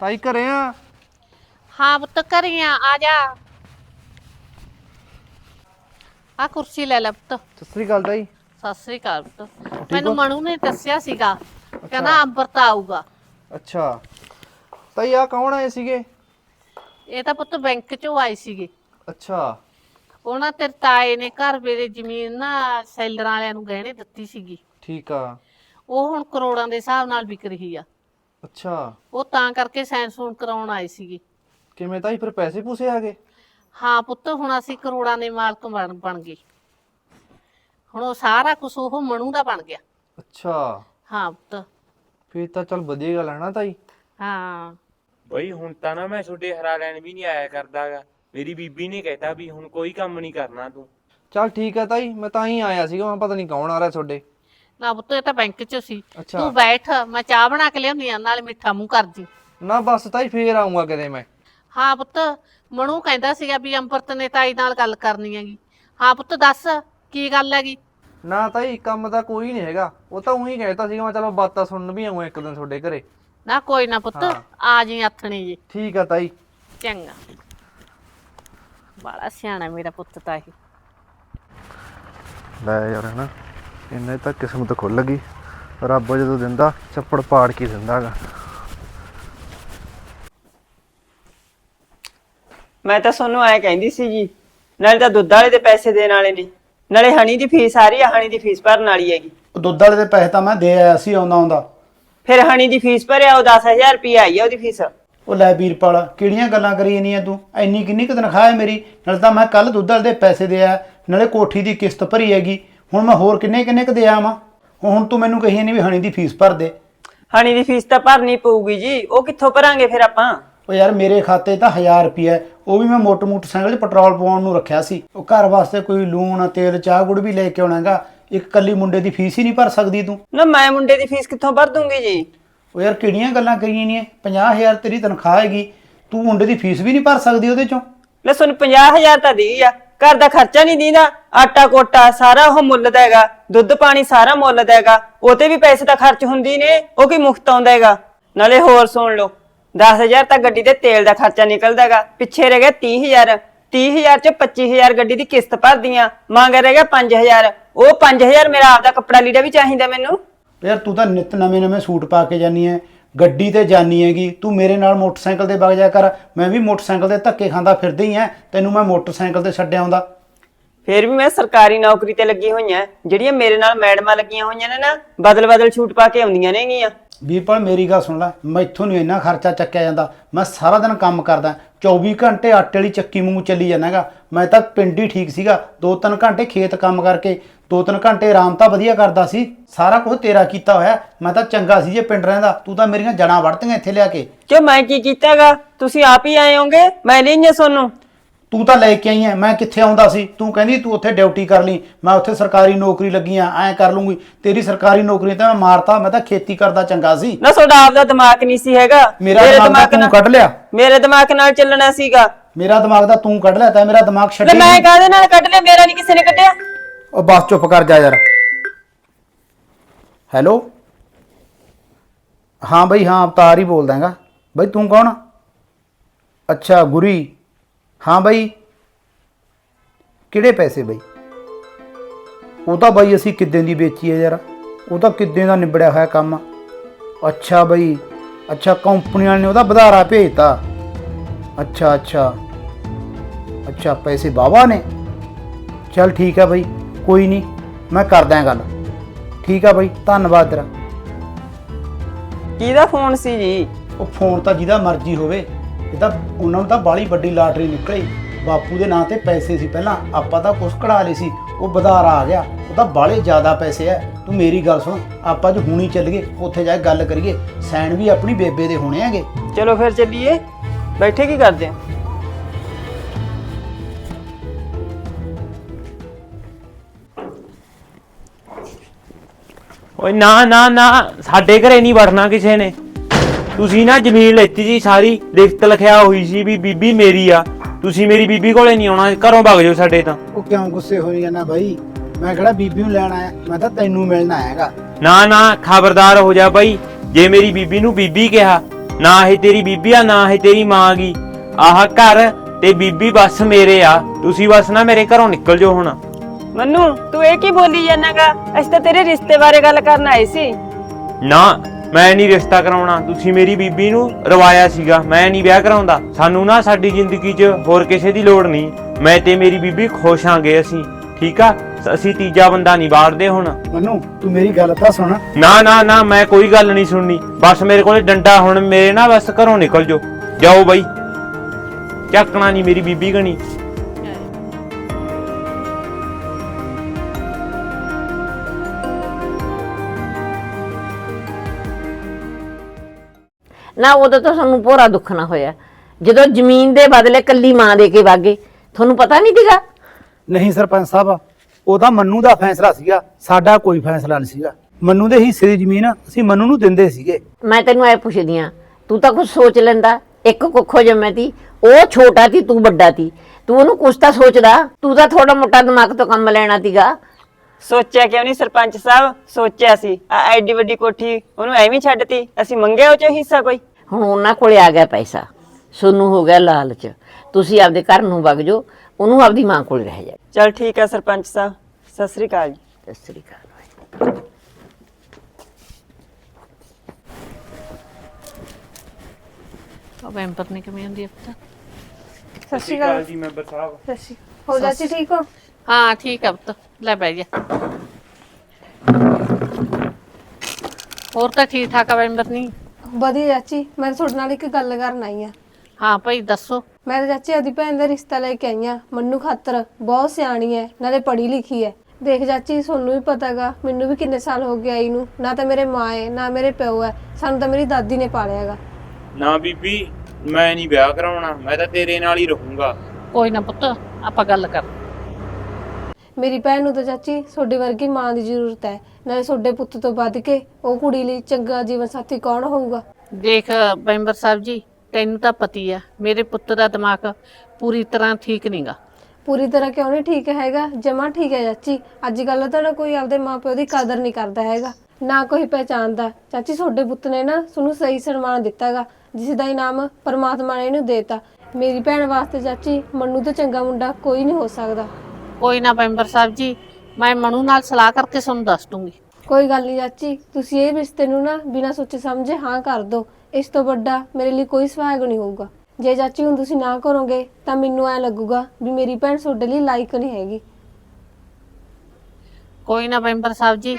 S6: ਤਾਈ ਘਰੇ ਆ।
S4: ਹਾਂ ਪੁੱਤ ਕਰੀਆਂ ਆ ਜਾ। ਆ ਕੁਰਸੀ ਲੈ ਲੈ ਪੁੱਤ।
S6: ਸਤਿ ਸ੍ਰੀ ਅਕਾਲ ਤਾਈ।
S4: ਸਤਿ ਸ੍ਰੀ ਅਕਾਲ ਪੁੱਤ। ਮੈਨੂੰ ਮਨੂ ਨੇ ਦੱਸਿਆ ਸੀਗਾ। ਕਹਿੰਦਾ ਅੰਬਰਤਾ ਆਊਗਾ।
S6: ਅੱਛਾ। ਤਾਈ ਆ ਕੌਣ ਆਏ ਸੀਗੇ?
S4: ਇਹ ਤਾਂ ਪੁੱਤ ਬੈਂਕ 'ਚੋਂ ਆਏ ਸੀਗੇ।
S6: ਅੱਛਾ।
S4: ਉਹਨਾਂ ਤੇਰੇ ਤਾਏ ਨੇ ਘਰ ਵੇਲੇ ਜ਼ਮੀਨ ਨਾ ਸੈਲਰਾਂ ਵਾਲਿਆਂ ਨੂੰ ਗਹਿਣੇ ਦਿੱਤੀ ਸੀਗੀ।
S6: ਠੀਕ ਆ।
S4: ਉਹ ਹੁਣ ਕਰੋੜਾਂ ਦੇ ਹਿਸਾਬ ਨਾਲ ਵਿਕ ਰਹੀ ਆ।
S6: ਅੱਛਾ।
S4: ਉਹ ਤਾਂ ਕਰਕੇ ਸਾਇੰਸ ਹੁਣ ਕਰਾਉਣ ਆਏ ਸੀਗੇ।
S6: ਕਿਵੇਂ ਤਾਈ ਫਿਰ ਪੈਸੇ ਪੂਸੇ ਆ ਗਏ?
S4: ਹਾਂ ਪੁੱਤ ਹੁਣ ਅਸੀਂ ਕਰੋੜਾਂ ਦੇ ਮਾਲਕ ਬਣ ਬਣ ਗਏ। ਹੁਣ ਉਹ ਸਾਰਾ ਕੁਝ ਉਹ ਮਨੂ ਦਾ ਬਣ ਗਿਆ।
S6: ਅੱਛਾ।
S4: ਹਾਂ ਪੁੱਤ।
S6: ਫੇਰ ਤਾਂ ਚੱਲ ਵਧੀਆ ਗੱਲ ਹੈ ਨਾ ਤਾਈ।
S4: ਹਾਂ।
S3: ਬਈ ਹੁਣ ਤਾਂ ਨਾ ਮੈਂ ਛੋਟੇ ਹਰਾ ਲੈਣ ਵੀ ਨਹੀਂ ਆਇਆ ਕਰਦਾਗਾ। ਮੇਰੀ ਬੀਬੀ ਨੇ ਕਹਿਤਾ ਵੀ ਹੁਣ ਕੋਈ ਕੰਮ ਨਹੀਂ ਕਰਨਾ ਤੂੰ।
S6: ਚੱਲ ਠੀਕ ਹੈ ਤਾਈ ਮੈਂ ਤਾਂ ਹੀ ਆਇਆ ਸੀਗਾ ਮੈਂ ਪਤਾ ਨਹੀਂ ਕੌਣ ਆ ਰਿਹਾ ਤੁਹਾਡੇ।
S4: ਨਾ ਪੁੱਤ ਇਹ ਤਾਂ ਬੈਂਕ 'ਚ ਸੀ।
S6: ਅੱਛਾ।
S4: ਤੂੰ ਬੈਠ ਮੈਂ ਚਾਹ ਬਣਾ ਕੇ ਲਿਆਉਂਦੀ ਆ ਨਾਲੇ ਮਿੱਠਾ ਮੂੰਹ ਕਰਦੀ
S6: ਨਾ ਬਸ ਤਾਈ ਫੇਰ ਆਉਂਗਾ ਕਦੇ ਮੈਂ।
S4: ਹਾਂ ਪੁੱਤ ਮਨੂ ਕਹਿੰਦਾ ਸੀਗਾ ਵੀ ਅੰਮ੍ਰਿਤ ਨੇ ਤਾਈ ਨਾਲ ਗੱਲ ਕਰਨੀ ਹੈਗੀ। ਹਾਂ ਪੁੱਤ ਦੱਸ ਕੀ ਗੱਲ ਹੈਗੀ?
S6: ਨਾ ਤਾਈ ਕੰਮ ਤਾਂ ਕੋਈ ਨਹੀਂ ਹੈਗਾ। ਉਹ ਤਾਂ ਉਹੀ ਕਹਿਤਾ ਸੀਗਾ ਮੈਂ ਚਲੋ ਬਾਤਾਂ ਸੁਣਨ ਵੀ ਆਉਂਗਾ ਇੱਕ ਦਿਨ ਤੁਹਾਡੇ ਘਰੇ।
S4: ਨਾ ਕੋਈ ਨਾ ਪੁੱਤ
S6: ਹਾਂ।
S4: ਆ ਜੀ ਆਥਣੀ ਜੀ।
S6: ਠੀਕ ਆ ਤਾਈ।
S4: ਚੰਗਾ। ਬੜਾ ਸਿਆਣਾ ਮੇਰਾ ਪੁੱਤ ਤਾਂ ਇਹ।
S6: ਲੈ ਯਾਰ ਹਨਾ। ਇੰਨੇ ਤਾਂ ਕਿਸਮਤ ਖੁੱਲ ਗਈ। ਰੱਬ ਜਦੋਂ ਦਿੰਦਾ ਚੱਪੜ ਪਾੜ ਕੇ ਦਿੰਦਾਗਾ
S5: ਮੈਂ ਤਾਂ ਤੁਹਾਨੂੰ ਐ ਕਹਿੰਦੀ ਸੀ ਜੀ ਨਾਲੇ ਤਾਂ ਦੁੱਧ ਵਾਲੇ ਦੇ ਪੈਸੇ ਦੇਣ ਵਾਲੇ ਨੇ। ਨਾਲੇ ਹਣੀ ਦੀ ਫੀਸ ਆ ਰਹੀ ਆ ਹਣੀ ਦੀ ਫੀਸ ਭਰਨ ਵਾਲੀ ਹੈਗੀ।
S1: ਉਹ ਦੁੱਧ ਵਾਲੇ ਦੇ ਪੈਸੇ ਤਾਂ ਮੈਂ ਦੇ ਆਇਆ ਸੀ ਆਉਂਦਾ ਆਉਂਦਾ।
S5: ਫਿਰ ਹਣੀ ਦੀ ਫੀਸ ਭਰਿਆ ਉਹ 10000 ਰੁਪਏ ਆਈ ਆ ਉਹਦੀ ਫੀਸ।
S1: ਉਹ ਲੈ ਵੀਰਪਾਲ ਕਿਹੜੀਆਂ ਗੱਲਾਂ ਕਰੀ ਜਾਂਦੀਆਂ ਤੂੰ? ਐਨੀ ਕਿੰਨੀ ਕੁ ਤਨਖਾਹ ਹੈ ਮੇਰੀ? ਨਾਲੇ ਤਾਂ ਮੈਂ ਕੱਲ ਦੁੱਧ ਵਾਲੇ ਦੇ ਪੈਸੇ ਦੇ ਆਇਆ ਨਾਲੇ ਕੋਠੀ ਦੀ ਕਿਸ਼ਤ ਭਰੀ ਹੈਗੀ। ਹੁਣ ਮੈਂ ਹੋਰ ਕਿੰਨੇ ਕਿੰਨੇ ਕੁ ਦੇ ਆਵਾਂ? ਹੁਣ ਤੂੰ ਮੈਨੂੰ ਕਹੀ ਨਹੀਂ ਵੀ ਹਣੀ ਦੀ ਫੀਸ ਭਰ ਦੇ।
S5: ਹਣੀ ਦੀ ਫੀਸ ਤਾਂ ਭਰਨੀ ਪਊਗੀ ਜੀ। ਉਹ ਕਿੱਥੋਂ ਭਰਾਂਗੇ ਫਿਰ ਆਪਾਂ?
S1: ਉਹ ਯਾਰ ਮੇਰੇ ਖਾਤੇ ਤਾਂ 1000 ਰੁਪਏ ਉਹ ਵੀ ਮੈਂ ਮੋਟਰ ਮੋਟਰਸਾਈਕਲ 'ਚ ਪੈਟਰੋਲ ਪਵਾਉਣ ਨੂੰ ਰੱਖਿਆ ਸੀ। ਉਹ ਘਰ ਵਾਸਤੇ ਕੋਈ ਲੂਣ ਤੇਲ ਚਾਹ ਗੁੜ ਵੀ ਲੈ ਕੇ ਆਉਣਾਗਾ। ਇੱਕ ਕੱਲੀ ਮੁੰਡੇ ਦੀ ਫੀਸ ਹੀ ਨਹੀਂ ਭਰ ਸਕਦੀ ਤੂੰ।
S5: ਨਾ ਮੈਂ ਮੁੰਡੇ ਦੀ ਫੀਸ ਕਿੱਥੋਂ ਭਰ ਦੂੰਗੀ ਜੀ?
S1: ਉਹ ਯਾਰ ਕਿਹੜੀਆਂ ਗੱਲਾਂ ਕਰੀਆਂ ਨਹੀਂ 50000 ਤੇਰੀ ਤਨਖਾਹ ਹੈਗੀ। ਤੂੰ ਮੁੰਡੇ ਦੀ ਫੀਸ ਵੀ ਨਹੀਂ ਭਰ ਸਕਦੀ ਉਹਦੇ ਚੋਂ।
S5: ਲੈ ਸਾਨੂੰ 50000 ਤਾਂ ਦੀ ਆ। ਘਰ ਦਾ ਖਰਚਾ ਨਹੀਂ ਦੀਦਾ, ਆਟਾ ਕੋਟਾ ਸਾਰਾ ਉਹ ਮੁੱਲ ਦਾ ਹੈਗਾ, ਦੁੱਧ ਪਾਣੀ ਸਾਰਾ ਮੁੱਲ ਦਾ ਹੈਗਾ ਉਹ ਤੇ ਵੀ ਪੈਸੇ ਤਾਂ ਖਰਚ ਹੁੰਦੀ ਨੇ, ਉਹ ਕੀ ਮੁਫਤ ਆਉਂਦਾ ਹੈਗਾ। ਨਾਲੇ ਹੋਰ ਸੁਣ ਲਓ 10000 ਤਾਂ ਗੱਡੀ ਦੇ ਤੇਲ ਦਾ ਖਰਚਾ ਨਿਕਲਦਾ ਹੈਗਾ, ਪਿੱਛੇ ਰਹਿ ਗਿਆ 30000 30000 ਚ 25000 ਗੱਡੀ ਦੀ ਕਿਸ਼ਤ ਭਰਦੀਆਂ, ਮੰਗ ਰਹਿ ਗਿਆ 5000 ਉਹ 5000 ਮੇਰਾ ਆਪਦਾ ਕੱਪੜਾ ਲੀੜਾ ਵੀ ਚਾਹੀਦਾ ਮੈਨੂੰ।
S1: ਯਾਰ ਤੂੰ ਤਾਂ ਨਿਤ ਨਵੇਂ ਨਵੇਂ ਸੂਟ ਪਾ ਕੇ ਜਾਨੀ ਐ ਗੱਡੀ ਤੇ ਜਾਨੀ ਹੈਗੀ, ਤੂੰ ਮੇਰੇ ਨਾਲ ਮੋਟਰਸਾਈਕਲ ਤੇ ਵਗ ਜਾ ਕਰ। ਮੈਂ ਵੀ ਮੋਟਰਸਾਈਕਲ ਤੇ ਧੱਕੇ ਖਾਂਦਾ ਫਿਰਦੀ ਹੀ ਐ ਤੈਨੂੰ ਮੈਂ ਮੋਟਰਸਾਈਕਲ ਤੇ ਛੱਡ ਆਉਂਦਾ।
S5: ਫੇਰ ਵੀ ਮੈਂ ਸਰਕਾਰੀ ਨੌਕਰੀ ਤੇ ਲੱਗੀ ਹੋਈਆਂ ਜਿਹੜੀਆਂ ਮੇਰੇ ਨਾਲ ਮੈਡਮਾਂ ਲੱਗੀਆਂ ਹੋਈਆਂ ਨੇ ਨਾ ਬਦਲ ਬਦਲ ਛੂਟ ਪਾ ਕੇ ਆਉਂਦੀਆਂ ਨੇਗੀਆਂ।
S1: ਵੀਰਪਾਲ ਮੇਰੀ ਗੱਲ ਸੁਣ ਲੈ, ਮੈਥੋਂ ਨਹੀਂ ਇੰਨਾ ਖਰਚਾ ਚੱਕਿਆ ਜਾਂਦਾ। ਮੈਂ ਸਾਰਾ ਦਿਨ ਕੰਮ ਕਰਦਾ 24 ਘੰਟੇ ਆਟੇ ਵਾਲੀ ਚੱਕੀ ਮੂੰਹ ਚੱਲੀ ਜਾਣਾਗਾ ਮੈਂ ਤਾਂ ਪਿੰਡ ਹੀ ਠੀਕ ਸੀਗਾ 2-3 ਘੰਟੇ ਖੇਤ ਕੰਮ ਕਰਕੇ 2-3 ਘੰਟੇ ਆਰਾਮ ਤਾਂ ਵਧੀਆ ਕਰਦਾ ਸੀ, ਸਾਰਾ ਕੁਝ ਤੇਰਾ ਕੀਤਾ ਹੋਇਆ। ਮੈਂ ਤਾਂ ਚੰਗਾ ਸੀ ਜੇ ਪਿੰਡ ਰਹਿੰਦਾ, ਤੂੰ ਤਾਂ ਮੇਰੀਆਂ ਜੜਾਂ ਵੜਤੀਆਂ ਇੱਥੇ ਲਿਆ ਕੇ।
S5: ਕਿਉਂ, ਮੈਂ ਕੀ ਕੀਤਾਗਾ? ਤੁਸੀਂ ਆਪ ਹੀ ਆਏ ਹੋਗੇ ਮੈਂ ਨਹੀਂ ਸੋਨੂੰ।
S1: ਤੂੰ ਤਾਂ ਲੈ ਕੇ ਆਈ ਐ ਮੈਂ ਕਿੱਥੇ ਆਉਂਦਾ ਸੀ? ਤੂੰ ਕਹਿੰਦੀ ਤੂੰ ਉੱਥੇ ਡਿਊਟੀ ਕਰ ਲਈ। ਮੈਂ ਉੱਥੇ ਸਰਕਾਰੀ ਨੌਕਰੀ ਲੱਗੀ ਆ ਐਂ ਕਰ ਲੂੰਗੀ। ਤੇਰੀ ਸਰਕਾਰੀ ਨੌਕਰੀ ਤਾਂ ਮੈਂ ਮਾਰਤਾ ਮੈਂ ਤਾਂ ਖੇਤੀ ਕਰਦਾ ਚੰਗਾ ਸੀ।
S5: ਨਾ ਤੁਹਾਡਾ ਆਪਦਾ ਦਿਮਾਗ ਨਹੀਂ ਸੀ ਹੈਗਾ।
S1: ਮੇਰਾ ਦਿਮਾਗ ਤਾਂ ਤੂੰ ਕੱਢ ਲਿਆ।
S5: ਮੇਰੇ ਦਿਮਾਗ ਨਾਲ ਚੱਲਣਾ ਸੀਗਾ।
S1: ਮੇਰਾ ਦਿਮਾਗ ਦਾ ਤੂੰ ਕੱਢ ਲਿਆ ਤਾਂ ਮੇਰਾ ਦਿਮਾਗ
S5: ਲੈ
S1: ਛੱਡੇ
S5: ਮੈਂ ਕਾਹਦੇ ਨਾਲ ਕੱਢ ਲਿਆ? ਮੇਰਾ ਨਹੀਂ ਕਿਸੇ ਨੇ ਕੱਢਿਆ।
S1: ਉਹ ਬਸ ਚੁੱਪ ਕਰ ਜਾ ਯਾਰ। ਹੈਲੋ? ਹਾਂ ਬਈ ਹਾਂ ਅਵਤਾਰ ਹੀ ਬੋਲਦਾ ਹੈਗਾ। ਬਈ ਤੂੰ ਕੌਣ? ਅੱਛਾ ਗੁਰੀ। ਹਾਂ ਬਈ। ਕਿਹੜੇ ਪੈਸੇ ਬਈ? ਉਹ ਤਾਂ ਬਈ ਅਸੀਂ ਕਿੱਦਾਂ ਦੀ ਵੇਚੀ ਹੈ ਯਾਰ? ਉਹ ਤਾਂ ਕਿੱਦਾਂ ਦਾ ਨਿਬੜਿਆ ਹੋਇਆ ਕੰਮ? ਅੱਛਾ ਬਈ। ਅੱਛਾ ਕੰਪਨੀ ਵਾਲੇ ਨੇ ਉਹਦਾ ਵਧਾਰਾ ਭੇਜਤਾ। ਅੱਛਾ ਅੱਛਾ। ਅੱਛਾ ਪੈਸੇ ਬਾਬਾ ਨੇ। ਚਲ ਠੀਕ ਹੈ ਬਈ ਕੋਈ ਨਹੀਂ ਮੈਂ ਕਰਦਾ ਗੱਲ। ਠੀਕ ਆ ਬਈ ਧੰਨਵਾਦ ਤੇਰਾ।
S5: ਕਿਹਦਾ ਫੋਨ ਸੀ ਜੀ?
S1: ਉਹ ਫੋਨ ਤਾਂ ਜਿਹਦਾ ਮਰਜ਼ੀ ਹੋਵੇ। ਇਹ ਤਾਂ ਉਹਨਾਂ ਨੂੰ ਤਾਂ ਬਾਲੀ ਵੱਡੀ ਲਾਟਰੀ ਨਿਕਲੀ। ਬਾਪੂ ਦੇ ਨਾਂ ਤੇ ਪੈਸੇ ਸੀ ਪਹਿਲਾਂ, ਆਪਾਂ ਤਾਂ ਕੁਛ ਕਢਾ ਲਈ ਸੀ, ਉਹ ਵਧਾਰਾ ਆ ਗਿਆ, ਉਹ ਤਾਂ ਬਾਲੇ ਜ਼ਿਆਦਾ ਪੈਸੇ ਐ ਤੂੰ ਮੇਰੀ ਗੱਲ ਸੁਣ, ਆਪਾਂ ਜੋ ਹੁਣੀ ਚੱਲ ਉੱਥੇ ਜਾ ਕੇ ਗੱਲ ਕਰੀਏ, ਸੈਣ ਵੀ ਆਪਣੀ ਬੇਬੇ ਦੇ ਹੋਣੇ ਹੈਗੇ।
S5: ਚਲੋ ਫਿਰ ਚੱਲੀਏ, ਬੈਠੇ ਕੀ ਕਰਦੇ ਆ?
S3: ਓਏ ਨਾ ਨਾ ਨਾ, ਸਾਡੇ ਘਰੇ ਨਹੀਂ ਵੜਨਾ ਕਿਸੇ ਨੇ। ਤੁਸੀਂ ਨਾ ਜ਼ਮੀਨ ਲੈਤੀ ਜੀ ਸਾਰੀ ਲਿਖਤ ਲਿਖਿਆ ਹੋਈ ਸੀ ਵੀ ਬੀਬੀ ਮੇਰੀ ਆ। ਤੁਸੀਂ ਮੇਰੀ ਬੀਬੀ ਕੋਲੇ ਨਹੀਂ ਆਉਣਾ ਘਰੋਂ ਭੱਗ ਜਾਓ ਸਾਡੇ ਤਾਂ।
S1: ਉਹ ਕਿਉਂ ਗੁੱਸੇ ਹੋਈ ਜਾਂਦਾ ਬਾਈ? ਮੈਂ ਕਿਹੜਾ ਬੀਬੀ ਨੂੰ ਲੈਣ ਆਇਆ ਮੈਂ ਤਾਂ ਤੈਨੂੰ ਮਿਲਣ ਆਇਆ ਹੈਗਾ
S3: ਨਾ ਨਾ ਖਬਰਦਾਰ ਹੋ ਜਾ ਬਾਈ। ਜੇ ਮੇਰੀ ਬੀਬੀ ਨੂੰ ਬੀਬੀ ਕਿਹਾ ਨਾ ਇਹ ਤੇਰੀ ਬੀਬੀ ਆ ਨਾ ਇਹ ਤੇਰੀ ਮਾਂ ਗੀ। ਆਹ ਘਰ ਤੇ ਬੀਬੀ ਬਸ ਮੇਰੇ ਆ। ਤੁਸੀਂ ਬਸ ਨਾ ਮੇਰੇ ਘਰੋਂ ਨਿਕਲ ਜਾਓ ਹੁਣ।
S5: ਮੰਨੂ ਤੂੰ ਇਹ ਕੀ ਬੋਲੀ ਜਾਨਾਗਾ ਅਸੀਂ ਤਾਂ ਤੇਰੇ ਰਿਸ਼ਤੇ ਬਾਰੇ ਗੱਲ ਕਰਨ ਆਏ ਸੀ।
S3: ਨਾ ਮੈਂ ਨਹੀਂ ਰਿਸ਼ਤਾ ਕਰਾਉਣਾ। ਤੁਸੀਂ ਮੇਰੀ ਬੀਬੀ ਨੂੰ ਰਵਾਇਆ ਸੀਗਾ। ਮੈਂ ਨਹੀਂ ਵਿਆਹ ਕਰਾਉਂਦਾ। ਸਾਨੂੰ ਨਾ ਸਾਡੀ ਜ਼ਿੰਦਗੀ 'ਚ ਹੋਰ ਕਿਸੇ ਦੀ ਲੋੜ ਨਹੀਂ। ਮੈਂ ਤੇ ਮੇਰੀ ਬੀਬੀ ਖੁਸ਼ ਆਂਗੇ ਅਸੀਂ। ਠੀਕ ਆ? ਅਸੀਂ ਤੀਜਾ ਬੰਦਾ ਨਹੀਂ ਬਾੜਦੇ ਹੁਣ।
S1: ਮਨੂੰ ਤੂੰ ਮੇਰੀ ਗੱਲ ਤਾਂ ਸੁਣ।
S3: ਨਾ ਨਾ ਨਾ ਮੈਂ ਕੋਈ ਗੱਲ ਨਹੀਂ ਸੁਣਨੀ। ਬਸ ਮੇਰੇ ਕੋਲੇ ਡੰਡਾ ਹੁਣ ਮੇਰੇ ਨਾ ਬਸ ਘਰੋਂ ਨਿਕਲ ਜਾਓ। ਜਾਓ ਬਾਈ। ਚੱਕਣਾ ਨਹੀਂ ਮੇਰੀ ਬੀਬੀ ਗਣੀ
S7: ਨਾ ਉਦੋਂ ਤਾਂ ਸਾਨੂੰ ਪੂਰਾ ਦੁੱਖ ਨਾ ਹੋਇਆ। ਜਦੋਂ ਜ਼ਮੀਨ ਦੇ ਬਦਲੇ ਕੱਲੀ ਮਾਂ ਦੇ ਕੇ ਵਾਗੇ ਤੁਹਾਨੂੰ ਪਤਾ ਨਹੀਂ ਦੀਗਾ
S1: ਨਹੀਂ ਸਰਪੰਚ ਸਾਹਿਬ ਉਹ ਤਾਂ ਮੰਨੂ ਦਾ ਫੈਸਲਾ ਸੀਗਾ ਸਾਡਾ ਕੋਈ ਫੈਸਲਾ ਨਹੀਂ ਸੀਗਾ। ਮੰਨੂ ਦੇ ਹਿੱਸੇ ਦੀ ਜ਼ਮੀਨ ਅਸੀਂ ਮੰਨੂ ਨੂੰ ਦਿੰਦੇ ਸੀਗੇ।
S7: ਮੈਂ ਤੈਨੂੰ ਐ ਪੁੱਛਦੀ ਆ ਤੂੰ ਤਾਂ ਕੁਝ ਸੋਚ ਲੈਂਦਾ ਇੱਕ ਕੁੱਖੋ ਜੰਮੇ ਤੀ ਉਹ ਛੋਟਾ ਤੀ ਤੂੰ ਵੱਡਾ ਤੀ। ਤੂੰ ਉਹਨੂੰ ਕੁਛ ਤਾਂ ਸੋਚਦਾ ਤੂੰ ਤਾਂ ਥੋੜਾ ਮੋਟਾ ਦਿਮਾਗ ਤੋਂ ਕੰਮ ਲੈਣਾ ਤੀਗਾ
S5: ਸੋਚਿਆ ਕਿਉਂ ਨਹੀਂ ਸਰਪੰਚ ਸਾਹਿਬ? ਸੋਚਿਆ ਸੀ। ਆ ਐਡੀ ਵੱਡੀ ਕੋਠੀ ਉਹਨੂੰ ਐਵੇਂ ਹੀ ਛੱਡਤੀ। ਅਸੀਂ ਮੰਗਿਆ ਉਹ ਚੋਂ ਹਿੱਸਾ ਕੋਈ?
S7: ਹੁਣ ਉਹਨਾਂ ਕੋਲੇ ਆ ਗਿਆ ਪੈਸਾ। ਸੋਨੂੰ ਹੋ ਗਿਆ ਲਾਲਚ। ਤੁਸੀਂ ਆਪਦੇ ਘਰ ਨੂੰ ਵਗ ਜਾਓ ਉਹਨੂੰ ਆਪਦੀ ਮਾਂ ਕੋਲ ਰਹਿ ਜਾ।
S5: ਚਲ ਠੀਕ ਹੈ ਸਰਪੰਚ ਸਾਹਿਬ। ਸਤਿ ਸ੍ਰੀ ਅਕਾਲ ਜੀ।
S7: ਸਤਿ ਸ੍ਰੀ ਅਕਾਲ
S4: ਉਹ ਮੈਂਬਰ ਨੇ ਕਿਵੇਂ ਹੁੰਦੀ ਆ ਪੁੱਤ?
S2: ਸਤਿ ਸ਼੍ਰੀ ਅਕਾਲ
S3: ਜੀ ਮੈਂਬਰ ਸਾਹਿਬ।
S2: ਸਤਿ ਸ਼੍ਰੀ ਹੋ ਚਾਚੀ ਠੀਕ ਹੋ?
S4: ਹਾਂ ਠੀਕ ਆ ਪੁੱਤ ਲੈ ਬਹਿ ਜਾ। ਹੋਰ ਤਾਂ ਠੀਕ ਠਾਕ ਆ ਮੈਂਬਰ ਨਹੀਂ
S2: ਵਧੀਆ ਚਾਚੀ ਮੈਂ ਤੁਹਾਡੇ ਨਾਲ ਇੱਕ ਗੱਲ ਕਰਨ ਆਈ ਆ।
S4: ਹਾਂ ਭਾਈ ਦੱਸੋ।
S2: ਮੈਂ ਤਾਂ ਚਾਚੀ ਆਦੀ ਭੈਣ ਦਾ ਰਿਸ਼ਤਾ ਲੈ ਕੇ ਆਈ ਆ ਮੰਨੂ ਖਾਤਰ ਬਹੁਤ ਸਿਆਣੀ ਹੈ ਨਾਲੇ ਪੜ੍ਹੀ ਲਿਖੀ ਹੈ ਦੇਖ ਚਾਚੀ ਤੁਹਾਨੂੰ ਵੀ ਪਤਾਗਾ ਮੈਨੂੰ ਵੀ ਕਿੰਨੇ ਸਾਲ ਹੋ ਗਏ ਆਈ ਨੂੰ ਨਾ ਤਾਂ ਮੇਰੇ ਮਾਂ ਹੈ ਨਾ ਮੇਰੇ ਪਿਓ ਹੈ ਸਾਨੂੰ ਤਾਂ ਮੇਰੀ ਦਾਦੀ ਨੇ ਪਾਲਿਆਗਾ।
S3: ਨਾ ਬੀਬੀ ਮੈਂ ਨਹੀਂ ਵਿਆਹ ਕਰਾਉਣਾ ਮੈਂ ਤਾਂ ਤੇਰੇ ਨਾਲ ਹੀ ਰਹੂੰਗਾ।
S4: ਕੋਈ ਨਾ ਪੁੱਤ ਆਪਾਂ ਗੱਲ ਕਰ।
S2: ਮੇਰੀ ਭੈਣ ਨੂੰ ਤਾਂ ਚਾਚੀ ਤੁਹਾਡੇ ਵਰਗੀ ਮਾਂ ਦੀ ਜ਼ਰੂਰਤ ਹੈ। ਨਾਲੇ ਤੁਹਾਡੇ ਪੁੱਤ ਤੋਂ ਵੱਧ ਕੇ ਉਹ ਕੁੜੀ ਲਈ ਚੰਗਾ ਜੀਵਨ ਸਾਥੀ ਕੌਣ ਹੋਊਗਾ?
S4: ਦੇਖ ਮੈਂਬਰ ਸਾਹਿਬ ਜੀ ਤੈਨੂੰ ਤਾਂ ਪਤੀ ਆ। ਮੇਰੇ ਪੁੱਤ ਦਾ ਦਿਮਾਗ ਪੂਰੀ ਤਰ੍ਹਾਂ ਠੀਕ ਨਹੀਂਗਾ।
S2: ਪੂਰੀ ਤਰ੍ਹਾਂ ਕਿਉਂ ਨਹੀਂ ਠੀਕ ਹੈਗਾ? ਜਮਾ ਠੀਕ ਹੈ ਚਾਚੀ। ਅੱਜ ਕੱਲ੍ਹ ਤਾਂ ਨਾ ਕੋਈ ਆਪਦੇ ਮਾਪਿਓ ਦੀ ਕਦਰ ਨਹੀਂ ਕਰਦਾ ਹੈਗਾ। ਨਾ ਕੋਈ ਪਹਿਚਾਨਦਾ ਚਾਚੀ ਤੁਹਾਡੇ ਪੁੱਤ ਨੇ ਨਾ ਤੁਹਾਨੂੰ ਸਹੀ ਸਨਮਾਨ ਦਿੱਤਾਗਾ ਜਿਸ ਦਾ ਇਨਾਮ ਪਰਮਾਤਮਾ ਨੇ ਇਹਨੂੰ ਦੇਤਾ। ਮੇਰੀ ਭੈਣ ਵਾਸਤੇ ਚਾਚੀ ਮੰਨੂ ਤੋਂ ਚੰਗਾ ਮੁੰਡਾ ਕੋਈ ਨਹੀਂ ਹੋ ਸਕਦਾ।
S4: ਕੋਈ ਨਾ ਮੈਂਬਰ ਸਾਹਿਬ ਜੀ ਮੈਂ ਮਨੂ ਨਾਲ ਸਲਾਹ ਕਰਕੇ ਤੁਹਾਨੂੰ ਦੱਸ ਦੂੰਗੀ।
S2: ਕੋਈ ਗੱਲ ਨਹੀਂ ਚਾਚੀ ਤੁਸੀਂ ਇਹ ਰਿਸ਼ਤੇ ਨੂੰ ਨਾ ਬਿਨਾਂ ਸੋਚੇ ਸਮਝੇ ਹਾਂ ਕਰ ਦਿਓ ਇਸ ਤੋਂ ਵੱਡਾ ਮੇਰੇ ਲਈ ਕੋਈ ਸੁਹਾਗ ਨਹੀਂ ਹੋਊਗਾ। ਜੇ ਚਾਚੀ ਹੁਣ ਤੁਸੀਂ ਨਾ ਕਰੋਗੇ ਤਾਂ ਮੈਨੂੰ ਐ ਲੱਗੂਗਾ ਵੀ ਮੇਰੀ ਭੈਣ ਤੁਹਾਡੇ ਲਈ ਲਾਇਕ ਨਹੀਂ ਹੈਗੀ।
S4: ਕੋਈ ਨਾ ਮੈਂਬਰ ਸਾਹਿਬ ਜੀ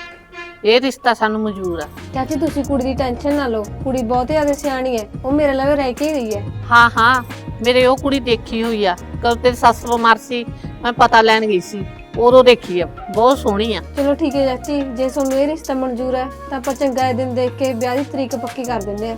S4: ਇਹ ਰਿਸ਼ਤਾ ਸਾਨੂੰ ਮਨਜ਼ੂਰ ਆ।
S2: ਚਾਚੀ ਤੁਸੀਂ ਕੁੜੀ ਦੀ ਟੈਨਸ਼ਨ ਨਾ ਲਓ। ਕੁੜੀ ਬਹੁਤ ਜ਼ਿਆਦਾ ਸਿਆਣੀ ਹੈ। ਉਹ ਮੇਰੇ ਲਵੇ ਰਹਿ ਕੇ ਗਈ ਹੈ।
S4: ਹਾਂ ਹਾਂ। ਮੇਰੇ ਉਹ ਕੁੜੀ ਦੇਖੀ ਹੋਈ ਆ, ਕਦੋਂ ਤੇਰੀ ਸੱਸ ਬਿਮਾਰ ਸੀ, ਮੈਂ ਪਤਾ ਲੈਣ ਗਈ ਸੀ, ਉਦੋਂ ਦੇਖੀ ਆ, ਬਹੁਤ ਸੋਹਣੀ ਆ।
S2: ਚਲੋ ਠੀਕ ਹੈ ਚਾਚੀ, ਜੇ ਤੁਹਾਨੂੰ ਇਹ ਰਿਸ਼ਤਾ ਮਨਜ਼ੂਰ ਹੈ, ਤਾਂ ਆਪਾਂ ਚੰਗਾ ਦਿਨ ਦੇਖ ਕੇ ਵਿਆਹ ਦੀ ਤਰੀਕ ਪੱਕੀ ਕਰ ਦਿੰਦੇ ਆ